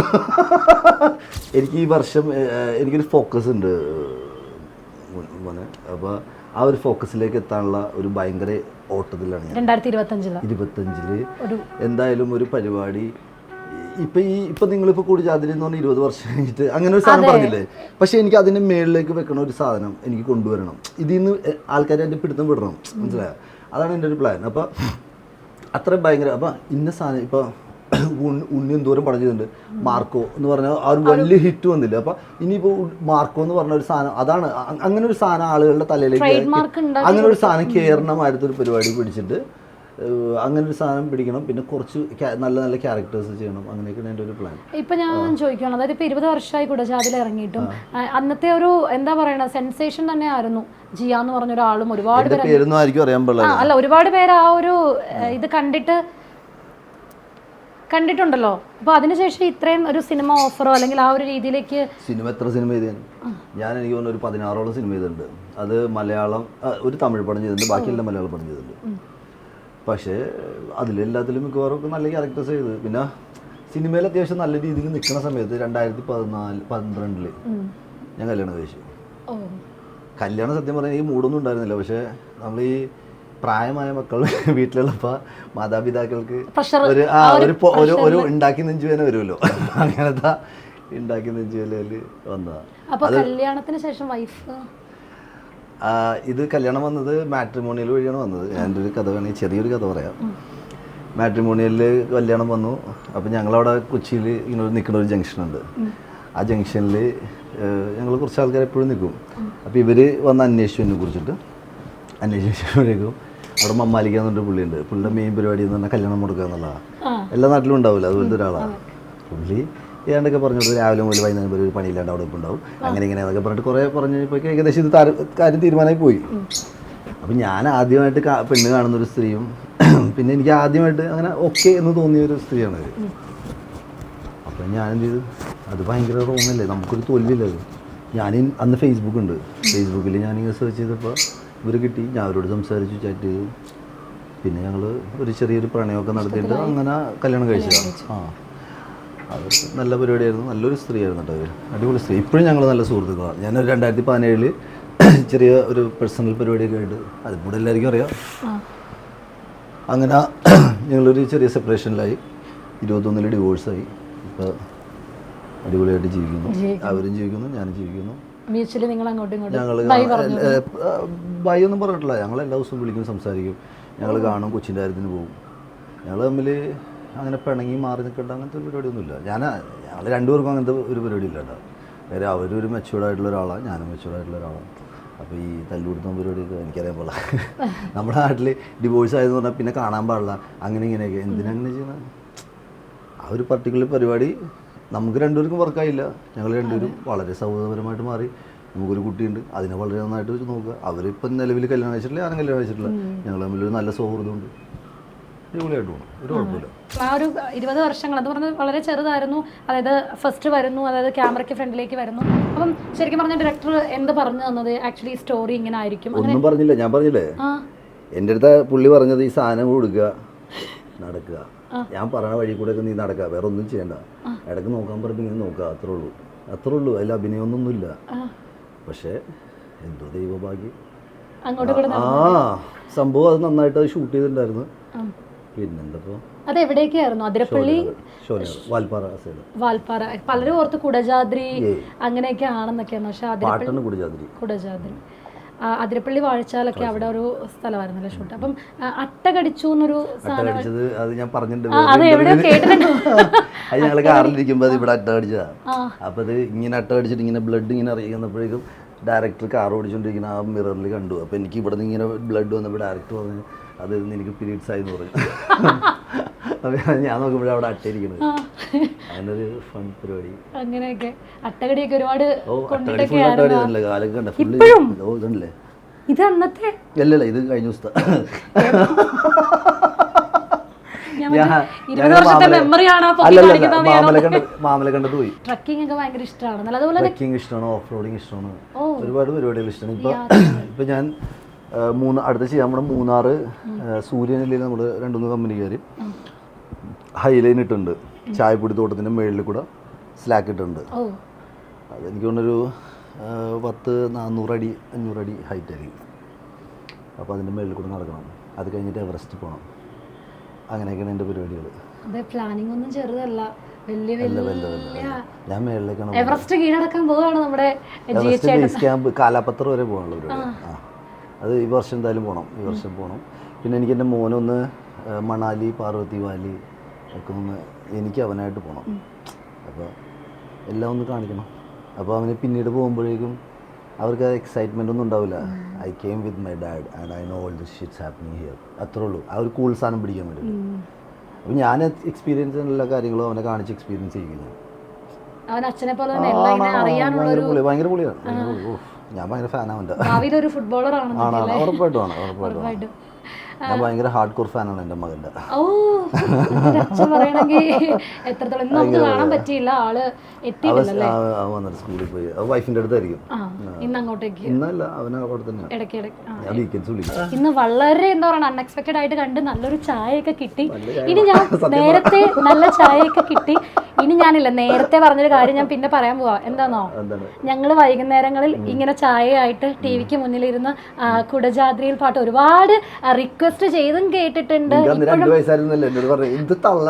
[SPEAKER 3] എനിക്ക് ഈ വർഷം എനിക്കൊരു ഫോക്കസ് ഉണ്ട് മോനെ. അപ്പോൾ ആ ഒരു ഫോക്കസിലേക്ക് എത്താനുള്ള ഒരു ഭയങ്കര ഓട്ടത്തിലാണ് ഞാൻ.
[SPEAKER 2] രണ്ടായിരത്തി ഇരുപത്തി ഇരുപത്തഞ്ചിൽ.
[SPEAKER 3] എന്തായാലും ഒരു പരിപാടി ഇപ്പൊ ഈ ഇപ്പൊ നിങ്ങളിപ്പോ കൂടി ചാതിരി എന്ന് പറഞ്ഞാൽ ഇരുപത് വർഷം കഴിഞ്ഞിട്ട് അങ്ങനെ ഒരു സാധനം പറഞ്ഞില്ലേ? പക്ഷെ എനിക്ക് അതിന്റെ മേളിലേക്ക് വെക്കണ ഒരു സാധനം എനിക്ക് കൊണ്ടുവരണം. ഇതിൽ നിന്ന് ആൾക്കാരെ എന്റെ പിടുത്തം വിടണം. മനസ്സിലായോ? അതാണ് എന്റെ ഒരു പ്ലാൻ അപ്പൊ അത്ര ഭയങ്കര അപ്പൊ ഇന്ന സാധനം ഇപ്പൊ ഉണ്ണി ദൂരം പടം ചെയ്തിട്ടുണ്ട്. മാർക്കോ എന്ന് പറഞ്ഞ ആ ഒരു വലിയ ഹിറ്റ് വന്നില്ല? അപ്പൊ ഇനിയിപ്പോ മാർക്കോ എന്ന് പറഞ്ഞ ഒരു സാധനം അതാണ് അങ്ങനെ ഒരു സാധനം ആളുകളുടെ തലയിലേക്ക് അങ്ങനെ ഒരു സാധനം കേറണമായിട്ട് ഒരു പരിപാടി പിടിച്ചിട്ട് അങ്ങനെ ഒരു സാധനം പിടിക്കണം. പിന്നെ കുറച്ച് നല്ല നല്ല ക്യാരക്ടേഴ്സ് ചെയ്യണം. അങ്ങനെയൊക്കെയാണ് എന്റെ ഒരു പ്ലാൻ
[SPEAKER 2] ഇപ്പൊ ഞാൻ ചോദിക്കുകയാണ് അതായത് ഇപ്പൊ ഇരുപത് വർഷമായി കുടജാതിൽ ഇറങ്ങിയിട്ടും അന്നത്തെ ഒരു എന്താ പറയണ സെൻസേഷൻ തന്നെ ആയിരുന്നു ജിയ എന്ന് പറഞ്ഞ ഒരാളും ഒരുപാട് അല്ല ഒരുപാട് പേര് ആ ഒരു ഇത് കണ്ടിട്ട് കണ്ടിട്ടുണ്ടല്ലോ. അപ്പൊ അതിനുശേഷം ഇത്രയും ഒരു സിനിമ ഓഫറോ അല്ലെങ്കിൽ ആ ഒരു രീതിയിലേക്ക്
[SPEAKER 3] സിനിമ എത്ര സിനിമ ചെയ്തു ഞാൻ എനിക്ക് തോന്നുന്നു ഒരു പതിനാറോളം സിനിമ ചെയ്തിട്ടുണ്ട്. അത് മലയാളം ഒരു തമിഴ് പടം ചെയ്തിട്ടുണ്ട്. ബാക്കിയെല്ലാം മലയാളം പടം ചെയ്തിട്ടുണ്ട്. പക്ഷേ അതിലെല്ലാത്തിലും മിക്കവാറും ഒക്കെ നല്ല ക്യാരക്ടേഴ്സ് ചെയ്ത് പിന്നെ സിനിമയിൽ അത്യാവശ്യം നല്ല രീതിയിൽ നിൽക്കുന്ന സമയത്ത് രണ്ടായിരത്തി പതിനാല് പന്ത്രണ്ടിൽ ഞാൻ കല്യാണം കഴിച്ചു. കല്യാണം സത്യം പറഞ്ഞാൽ ഈ മൂടൊന്നും ഉണ്ടായിരുന്നില്ല. പക്ഷേ നമ്മൾ ഈ പ്രായമായ മക്കൾ വീട്ടിലുള്ളപ്പോൾ മാതാപിതാക്കൾക്ക് ഒരു ആ ഒരു ഒരു ഒരു ഉണ്ടാക്കി നെഞ്ചുവേന വരുമല്ലോ. അങ്ങനത്തെ ഉണ്ടാക്കി നെഞ്ചുവേലയിൽ വന്നതാ.
[SPEAKER 2] അപ്പൊ കല്യാണത്തിന് ശേഷം വൈഫ്
[SPEAKER 3] ഇത് കല്യാണം വന്നത് മാട്രിമോണിയൽ വഴിയാണ് വന്നത്. എന്റെ ഒരു കഥ വേണമെങ്കിൽ ചെറിയൊരു കഥ പറയാം. മാട്രിമോണിയലിൽ കല്യാണം വന്നു. അപ്പോൾ ഞങ്ങളവിടെ കൊച്ചിയിൽ ഇങ്ങനെ ഒരു നിൽക്കുന്ന ഒരു ജംഗ്ഷൻ ഉണ്ട് ആ ജംഗ്ഷനിൽ ഞങ്ങൾ കുറച്ച് ആൾക്കാർ എപ്പോഴും നിൽക്കും. അപ്പോൾ ഇവർ വന്ന് അന്വേഷിച്ചു എന്നെ കുറിച്ചിട്ട്. അന്വേഷിച്ചപ്പോഴേക്കും അവിടെ മമ്മാലിക്ക എന്നൊരു പുള്ളിയുണ്ട്. പുള്ളിയുടെ മെയിൻ പരിപാടി എന്ന് പറഞ്ഞാൽ കല്യാണം മുടക്കുക എന്നുള്ളതാണ് എല്ലാ നാട്ടിലും ഉണ്ടാവില്ല അതുപോലത്തെ ഒരാളാണ് പുള്ളി ഏതാണ്ടൊക്കെ പറഞ്ഞത് രാവിലെ മുതൽ വൈകുന്നേരം വരെ ഒരു പണിയില്ലാണ്ട് അവിടെ ഉണ്ടാവും അങ്ങനെ ഇങ്ങനെ എന്നൊക്കെ പറഞ്ഞിട്ട് കുറേ പറഞ്ഞ് ഇപ്പോൾ ഏകദേശം ഇത് കാര്യം തീരുമാനമായി പോയി. അപ്പം ഞാൻ ആദ്യമായിട്ട് പെണ്ണ് കാണുന്ന ഒരു സ്ത്രീയും പിന്നെ എനിക്ക് ആദ്യമായിട്ട് അങ്ങനെ ഓക്കെ എന്ന് തോന്നിയ ഒരു സ്ത്രീയാണ് അപ്പം ഞാൻ എന്ത് ചെയ്തു? അത് ഭയങ്കര റോങ്ങല്ലേ നമുക്കൊരു തോൽവിയില്ല അത് ഞാൻ അന്ന് ഫേസ്ബുക്ക് ഉണ്ട്. ഫേസ്ബുക്കിൽ ഞാനിങ്ങനെ സെർച്ച് ചെയ്തപ്പോൾ ഇവർ കിട്ടി. ഞാൻ അവരോട് സംസാരിച്ചു ചാറ്റ് ചെയ്തു. പിന്നെ ഞങ്ങൾ ഒരു ചെറിയൊരു പ്രണയമൊക്കെ നടത്തിയിട്ട് അങ്ങനെ കല്യാണം കഴിച്ചതാണ് ആ. അത് നല്ല പരിപാടിയായിരുന്നു. നല്ലൊരു സ്ത്രീയായിരുന്നു കേട്ടോ അവർ അടിപൊളി സ്ത്രീ. ഇപ്പോഴും ഞങ്ങൾ നല്ല സുഹൃത്തുക്കളാണ് ഞാനൊരു രണ്ടായിരത്തി പതിനേഴിൽ ചെറിയ ഒരു പേഴ്സണൽ പരിപാടിയൊക്കെ ആയിട്ട് അത് കൂടെ എല്ലാവർക്കും അറിയാം. അങ്ങനെ ഞങ്ങളൊരു ചെറിയ സെപ്പറേഷനിലായി ഇരുപത്തൊന്നിൽ ഡിവോഴ്സായി ഇപ്പോൾ അടിപൊളിയായിട്ട് ജീവിക്കുന്നു. അവരും ജീവിക്കുന്നു ഞാനും ജീവിക്കുന്നു.
[SPEAKER 2] മ്യൂച്വലി നിങ്ങൾ അങ്ങോട്ടും ഇങ്ങോട്ടും
[SPEAKER 3] ഞങ്ങൾ
[SPEAKER 2] പറഞ്ഞു?
[SPEAKER 3] ബൈ ഒന്നും പറഞ്ഞിട്ടില്ല. ഞങ്ങൾ എല്ലാ ദിവസവും വിളിക്കും സംസാരിക്കും. ഞങ്ങൾ കാണും കൊച്ചിന്റെ കാര്യത്തിന് പോകും. ഞങ്ങൾ തമ്മിൽ അങ്ങനെ പിണങ്ങി മാറി നിൽക്കേണ്ട അങ്ങനത്തെ ഒരു പരിപാടിയൊന്നുമില്ല. ഞാൻ ഞങ്ങൾ രണ്ടുപേർക്കും അങ്ങനത്തെ ഒരു പരിപാടി ഇല്ല കേട്ടോ കാര്യം അവരൊരു മെച്ചൂർഡായിട്ടുള്ള ഒരാളാണ് ഞാനും മെച്ചൂർഡായിട്ടുള്ള ഒരാളാണ് അപ്പോൾ ഈ തല്ലുകൊടുത്ത പരിപാടിയൊക്കെ എനിക്കറിയാൻ പാടില്ല നമ്മുടെ നാട്ടിൽ ഡിവോഴ്സ് ആയതെന്ന് പറഞ്ഞാൽ പിന്നെ കാണാൻ പാടില്ല. അങ്ങനെ ഇങ്ങനെയൊക്കെ. എന്തിനങ്ങനെ ചെയ്യുന്നത് ആ ഒരു പർട്ടിക്കുലർ പരിപാടി നമുക്ക് രണ്ടുപേർക്കും വർക്കായില്ല ഞങ്ങൾ രണ്ടുപേരും വളരെ സൗഹൃദപരമായിട്ട് മാറി. നമുക്കൊരു കുട്ടിയുണ്ട്. അതിനെ വളരെ നന്നായിട്ട് വെച്ച് നോക്കുക. അവരിപ്പം നിലവിൽ കല്യാണം കഴിച്ചിട്ടില്ല ആരും കല്യാണം കഴിച്ചിട്ടില്ല. ഞങ്ങൾ തമ്മിലൊരു നല്ല സൗഹൃദമുണ്ട്. അടിപൊളിയായിട്ട് പോകണം ഒരു കുഴപ്പമില്ല.
[SPEAKER 2] ആ ഒരു ഇരുപത് വർഷങ്ങൾ അത് പറഞ്ഞത് വളരെ ചെറുതായിരുന്നു. അതായത് ഫസ്റ്റ് വരുന്നു അതായത് ക്യാമറയ്ക്ക് ഫ്രണ്ടിലേക്ക് വരുന്നു. അപ്പം ശരിക്കും പറഞ്ഞ ഡയറക്ടർ എന്ത് പറഞ്ഞു തന്നത്? ആക്ച്വലി സ്റ്റോറി ഇങ്ങനെ ആയിരിക്കും.
[SPEAKER 3] ഒന്നും പറഞ്ഞില്ല ഞാൻ പറഞ്ഞില്ലേ?
[SPEAKER 2] എന്റെ
[SPEAKER 3] എന്റെ അടുത്ത് പുള്ളി പറഞ്ഞത് ഈ സാധനം കൊടുക്കുക നടക്കുക. ഞാൻ പറഞ്ഞ വഴി കൂടെ നീ നടക്കുക വേറെ ഒന്നും ചെയ്യണ്ട ഇടയ്ക്ക് നോക്കാൻ പറഞ്ഞു ഇങ്ങനെ നോക്കുക അത്രേ ഉള്ളൂ. അത്രേ ഉള്ളൂ അതിൽ അഭിനയമൊന്നുമില്ല. പക്ഷേ എന്തോ ദൈവഭാഗ്യം. ആ സംഭവം അത് നന്നായിട്ട് അത് ഷൂട്ട് ചെയ്തിട്ടുണ്ടായിരുന്നു. പിന്നെന്തപ്പോ
[SPEAKER 2] അത് എവിടേക്കായിരുന്നു അതിരപ്പള്ളി
[SPEAKER 3] വാൽപ്പാറ സൈഡ്.
[SPEAKER 2] വാൽപ്പാറ. പലരും ഓർത്ത് കുടജാദ്രി അങ്ങനെയൊക്കെ ആണെന്നൊക്കെയാണ്. പക്ഷെ അതിരപ്പള്ളി കുടജാദ്രി. ആ, അതിരപ്പള്ളി വാഴച്ചാലൊക്കെ അവിടെ ഒരു സ്ഥലമായിരുന്നല്ലോ ഷൂട്ട്? അപ്പം അട്ട കടിച്ചു എന്നൊരു
[SPEAKER 3] അത് ഞാൻ പറഞ്ഞിട്ടുണ്ട് കാറിലിരിക്കുമ്പോൾ ഇവിടെ അട്ട അപ്പോൾ അത് ഇങ്ങനെ അട്ട ഇങ്ങനെ ബ്ലഡ് ഇങ്ങനെ അറിയിക്കുന്നപ്പോഴേക്കും ഡയറക്ടർ കാർ ഓടിച്ചുകൊണ്ടിരിക്കുന്ന ആ മിററിൽ കണ്ടു. അപ്പോൾ എനിക്ക് ഇവിടെ നിന്ന് ഇങ്ങനെ ബ്ലഡ് വന്നപ്പോൾ ഡയറക്ടർ പറഞ്ഞു അത് എനിക്ക് പീരീഡ്സ് ആയി എന്ന് പറഞ്ഞു. ഞാൻ നോക്കുമ്പോഴേ അവിടെ അട്ടയിരിക്കുന്നത് അങ്ങനൊരു ഫൺ പരിപാടി.
[SPEAKER 2] അങ്ങനെയൊക്കെ. അട്ടകടിയൊക്കെ ഒരുപാട്
[SPEAKER 3] ഓ അട്ടടി ഫുൾ
[SPEAKER 2] ആയിരുന്നു.
[SPEAKER 3] തന്നല്ലേ കാലൊക്കെ കണ്ട? ഫുള്ള്? ഓ ഇതല്ലേ
[SPEAKER 2] ഇത് അന്നത്തെ?
[SPEAKER 3] അല്ലല്ല ഇത് കഴിഞ്ഞ ദിവസത്തെ. മാമലക്കണ്ടത്ത് പോയി.
[SPEAKER 2] ട്രക്കിംഗ് ഒക്കെ ഭയങ്കര ഇഷ്ടമാണ്.
[SPEAKER 3] ട്രക്കിംഗ് ഇഷ്ടമാണ് ഓഫ് റോഡിങ് ഇഷ്ടമാണ്. ഒരുപാട് പരിപാടികൾ ഇഷ്ടമാണ്. ഇപ്പൊ ഇപ്പൊ ഞാൻ മൂന്ന് അടുത്ത ചെയ്യാൻ നമ്മുടെ മൂന്നാറ് സൂര്യനിൽ നമ്മൾ രണ്ടു മൂന്ന് കമ്പനി കയറി. ഹൈലൈൻ ഇട്ടുണ്ട്. ചായപ്പൊടി തോട്ടത്തിന്റെ മേളിൽ കൂടെ സ്ലാക്ക് ഇട്ടുണ്ട്. അതെനിക്ക് തോന്നുന്നൊരു പത്ത് നാനൂറടി അഞ്ഞൂറടി ഹൈറ്റ് ആയിരിക്കും. അപ്പോൾ അതിന്റെ മേളിൽ കൂടെ നടക്കണം. അത് കഴിഞ്ഞിട്ട് എവറസ്റ്റ് പോകണം അങ്ങനെയൊക്കെയാണ് എന്റെ പരിപാടികൾ
[SPEAKER 2] അതെ പ്ലാനിങ് ഒന്നും ചെറുതല്ല. വലിയ വലിയ
[SPEAKER 3] ഞാൻ മേളിലേക്കാണ്
[SPEAKER 2] എവറസ്റ്റ് കീഴടക്കാൻ പോവാണ് നമ്മുടെ
[SPEAKER 3] ക്യാമ്പ് കാലാപത്ര വരെ പോകാനുള്ള പരിപാടി. ആ. അത് ഈ വർഷം എന്തായാലും പോകണം ഈ വർഷം പോകണം പിന്നെ എനിക്ക് എന്റെ മോനൊന്ന് മണാലി പാർവതി വാലി ഒക്കെ ഒന്ന് എനിക്ക് അവനായിട്ട് പോകണം അപ്പോൾ എല്ലാം ഒന്ന് കാണിക്കണം. അപ്പോൾ അവന് പിന്നീട് പോകുമ്പോഴേക്കും അവർക്ക് ആ എക്സൈറ്റ്മെന്റ് ഒന്നും ഉണ്ടാവില്ല. I came with my dad and I know all this shits happening here അത്രേ ഉള്ളൂ. ആ ഒരു കൂൾ സാധനം പിടിക്കാൻ വേണ്ടി അപ്പോൾ ഞാൻ എക്സ്പീരിയൻസ് എല്ലാ കാര്യങ്ങളും അവനെ കാണിച്ച് എക്സ്പീരിയൻസ് ചെയ്യിക്കുന്നു. ഭയങ്കര
[SPEAKER 2] ഒരു
[SPEAKER 3] പുളി ഭയങ്കര പുളിയാണ്. ഭയങ്കര പുളി. ഓ, ഞാൻ ഭയങ്കര ഫാനാണ്
[SPEAKER 2] ഭാവിയിൽ ഒരു ഫുട്ബോളർ
[SPEAKER 3] ആണ്. ഉറപ്പായിട്ടും ആണ്.
[SPEAKER 2] ഉറപ്പായിട്ടും.
[SPEAKER 3] ഞാൻ ഭയങ്കര ഹാർഡ് കോർ ഫാനാണ് എന്റെ മകന്റെ.
[SPEAKER 2] ഓ പറയണെങ്കിൽ എത്രത്തോളം ഇന്ന് നമുക്ക് കാണാൻ പറ്റിയില്ല.
[SPEAKER 3] ആൾ വന്നിട്ട് സ്കൂളിൽ പോയി. അത് വൈഫിന്റെ അടുത്തായിരിക്കും.
[SPEAKER 2] ഇന്ന് അങ്ങോട്ടേക്ക്.
[SPEAKER 3] ഇന്നല്ല അവിടെ വീക്കെൻഡ്സ് വിളിക്കും.
[SPEAKER 2] ഇന്ന് വളരെ എന്താ പറയുക അൺഎക്സ്പെക്ടഡ് ആയിട്ട് കണ്ട് നല്ലൊരു ചായയൊക്കെ കിട്ടി. ഇനി ഞാൻ നേരത്തെ നല്ല ചായയൊക്കെ കിട്ടി. ഇനി ഞാനില്ല. നേരത്തെ പറഞ്ഞൊരു കാര്യം ഞാൻ പിന്നെ പറയാൻ പോവാ.
[SPEAKER 3] എന്താണോ?
[SPEAKER 2] ഞങ്ങൾ വൈകുന്നേരങ്ങളിൽ ഇങ്ങനെ ചായയായിട്ട് ടി വിക്ക് മുന്നിലിരുന്ന് കുടജാദ്രിയിൽ പാട്ട് ഒരുപാട് റിക്വസ്റ്റ് ചെയ്തും കേട്ടിട്ടുണ്ട്
[SPEAKER 3] എനിക്ക് അന്ന് രണ്ട് വയസ്സായിരുന്നല്ലേ എന്നോട് പറഞ്ഞു ഇത് തള്ള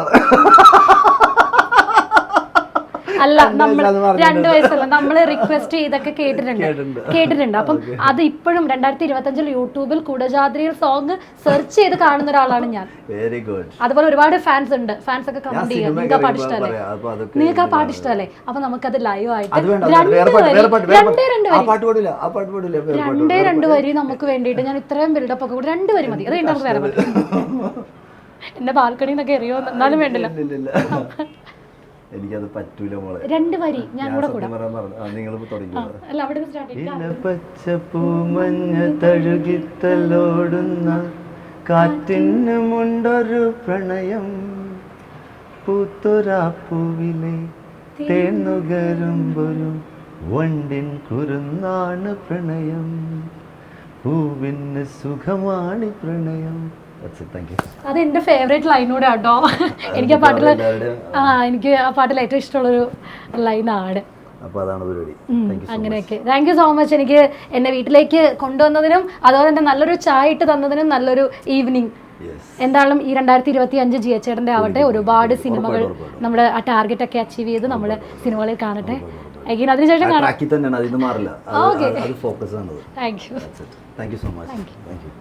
[SPEAKER 2] അല്ല നമ്മൾ രണ്ടു വയസ്സല്ല നമ്മൾ റിക്വസ്റ്റ് ചെയ്തൊക്കെ കേട്ടിട്ടുണ്ട്.
[SPEAKER 3] കേട്ടിട്ടുണ്ട്.
[SPEAKER 2] അപ്പം അത് ഇപ്പോഴും രണ്ടായിരത്തി ഇരുപത്തഞ്ചിൽ യൂട്യൂബിൽ കുടജാദ്രിയിൽ സോങ് സെർച്ച് ചെയ്ത് കാണുന്ന ഒരാളാണ് ഞാൻ.
[SPEAKER 3] വെരി ഗുഡ്
[SPEAKER 2] അതുപോലെ ഒരുപാട് ഫാൻസ് ഉണ്ട്. ഫാൻസ് ഒക്കെ കമന്റ്
[SPEAKER 3] സിനിമ
[SPEAKER 2] നിങ്ങൾക്ക് ആ പാട്ട് ഇഷ്ടമല്ലേ? നിങ്ങൾക്ക് ആ പാട്ട് ഇഷ്ടമല്ലേ? അപ്പൊ നമുക്കത് ലൈവ് ആയിട്ട് രണ്ട് രണ്ടേ വരി. രണ്ടേ രണ്ട് വരി നമുക്ക് വേണ്ടിട്ട് ഞാൻ ഇത്രയും ബിൽഡപ്പ് ഒക്കെ കൂടി രണ്ട് വരി മതി. അത് കഴിഞ്ഞ് നമുക്ക് വേറെ മതി എന്റെ ബാൽക്കണിന്നൊക്കെ എറിയോ? എന്നാലും വേണ്ടില്ല.
[SPEAKER 3] എനിക്കത് പറ്റൂല മോളെ.
[SPEAKER 2] രണ്ട് വരി ഞാൻ കൂടെ
[SPEAKER 3] നിങ്ങൾ തുടങ്ങി
[SPEAKER 2] അല്ല അവിടെ
[SPEAKER 1] ഇല പച്ച പൂമഞ്ഞ തഴുകിത്തലോടുന്ന കാറ്റിനുമുണ്ടൊരു പ്രണയം. പൂത്തൊരാപ്പൂവിലെ തേന്നുകരുമ്പൊരു വണ്ടിൻ കുരുന്നാണ് പ്രണയം. പൂവിന് സുഖമാണ് പ്രണയം.
[SPEAKER 2] അത് എന്റെ ഫേവറേറ്റ് ലൈനൂടെ കേട്ടോ എനിക്ക് ആ പാട്ടിൽ ആ എനിക്ക് ആ പാട്ടിൽ ഏറ്റവും ഇഷ്ടമുള്ളൊരു ലൈനാണ്
[SPEAKER 3] അപ്പോൾ അതാണ് പരിപാടി.
[SPEAKER 2] അങ്ങനെയൊക്കെ. താങ്ക് യു സോ മച്ച് എനിക്ക് എന്നെ വീട്ടിലേക്ക് കൊണ്ടുവന്നതിനും അതുപോലെ തന്നെ നല്ലൊരു ചായ ഇട്ട് തന്നതിനും നല്ലൊരു ഈവനിങ് എന്തായാലും ഈ രണ്ടായിരത്തി ഇരുപത്തി അഞ്ച് ജി എച്ച് ചേട്ടന്റെ ആവട്ടെ ഒരുപാട് സിനിമകൾ നമ്മുടെ ആ ടാർഗറ്റ് ഒക്കെ അച്ചീവ് ചെയ്ത് നമ്മൾ സിനിമകളിൽ കാണട്ടെ. അതിനുശേഷം കാണാം. Thank you
[SPEAKER 3] thank you so much thank you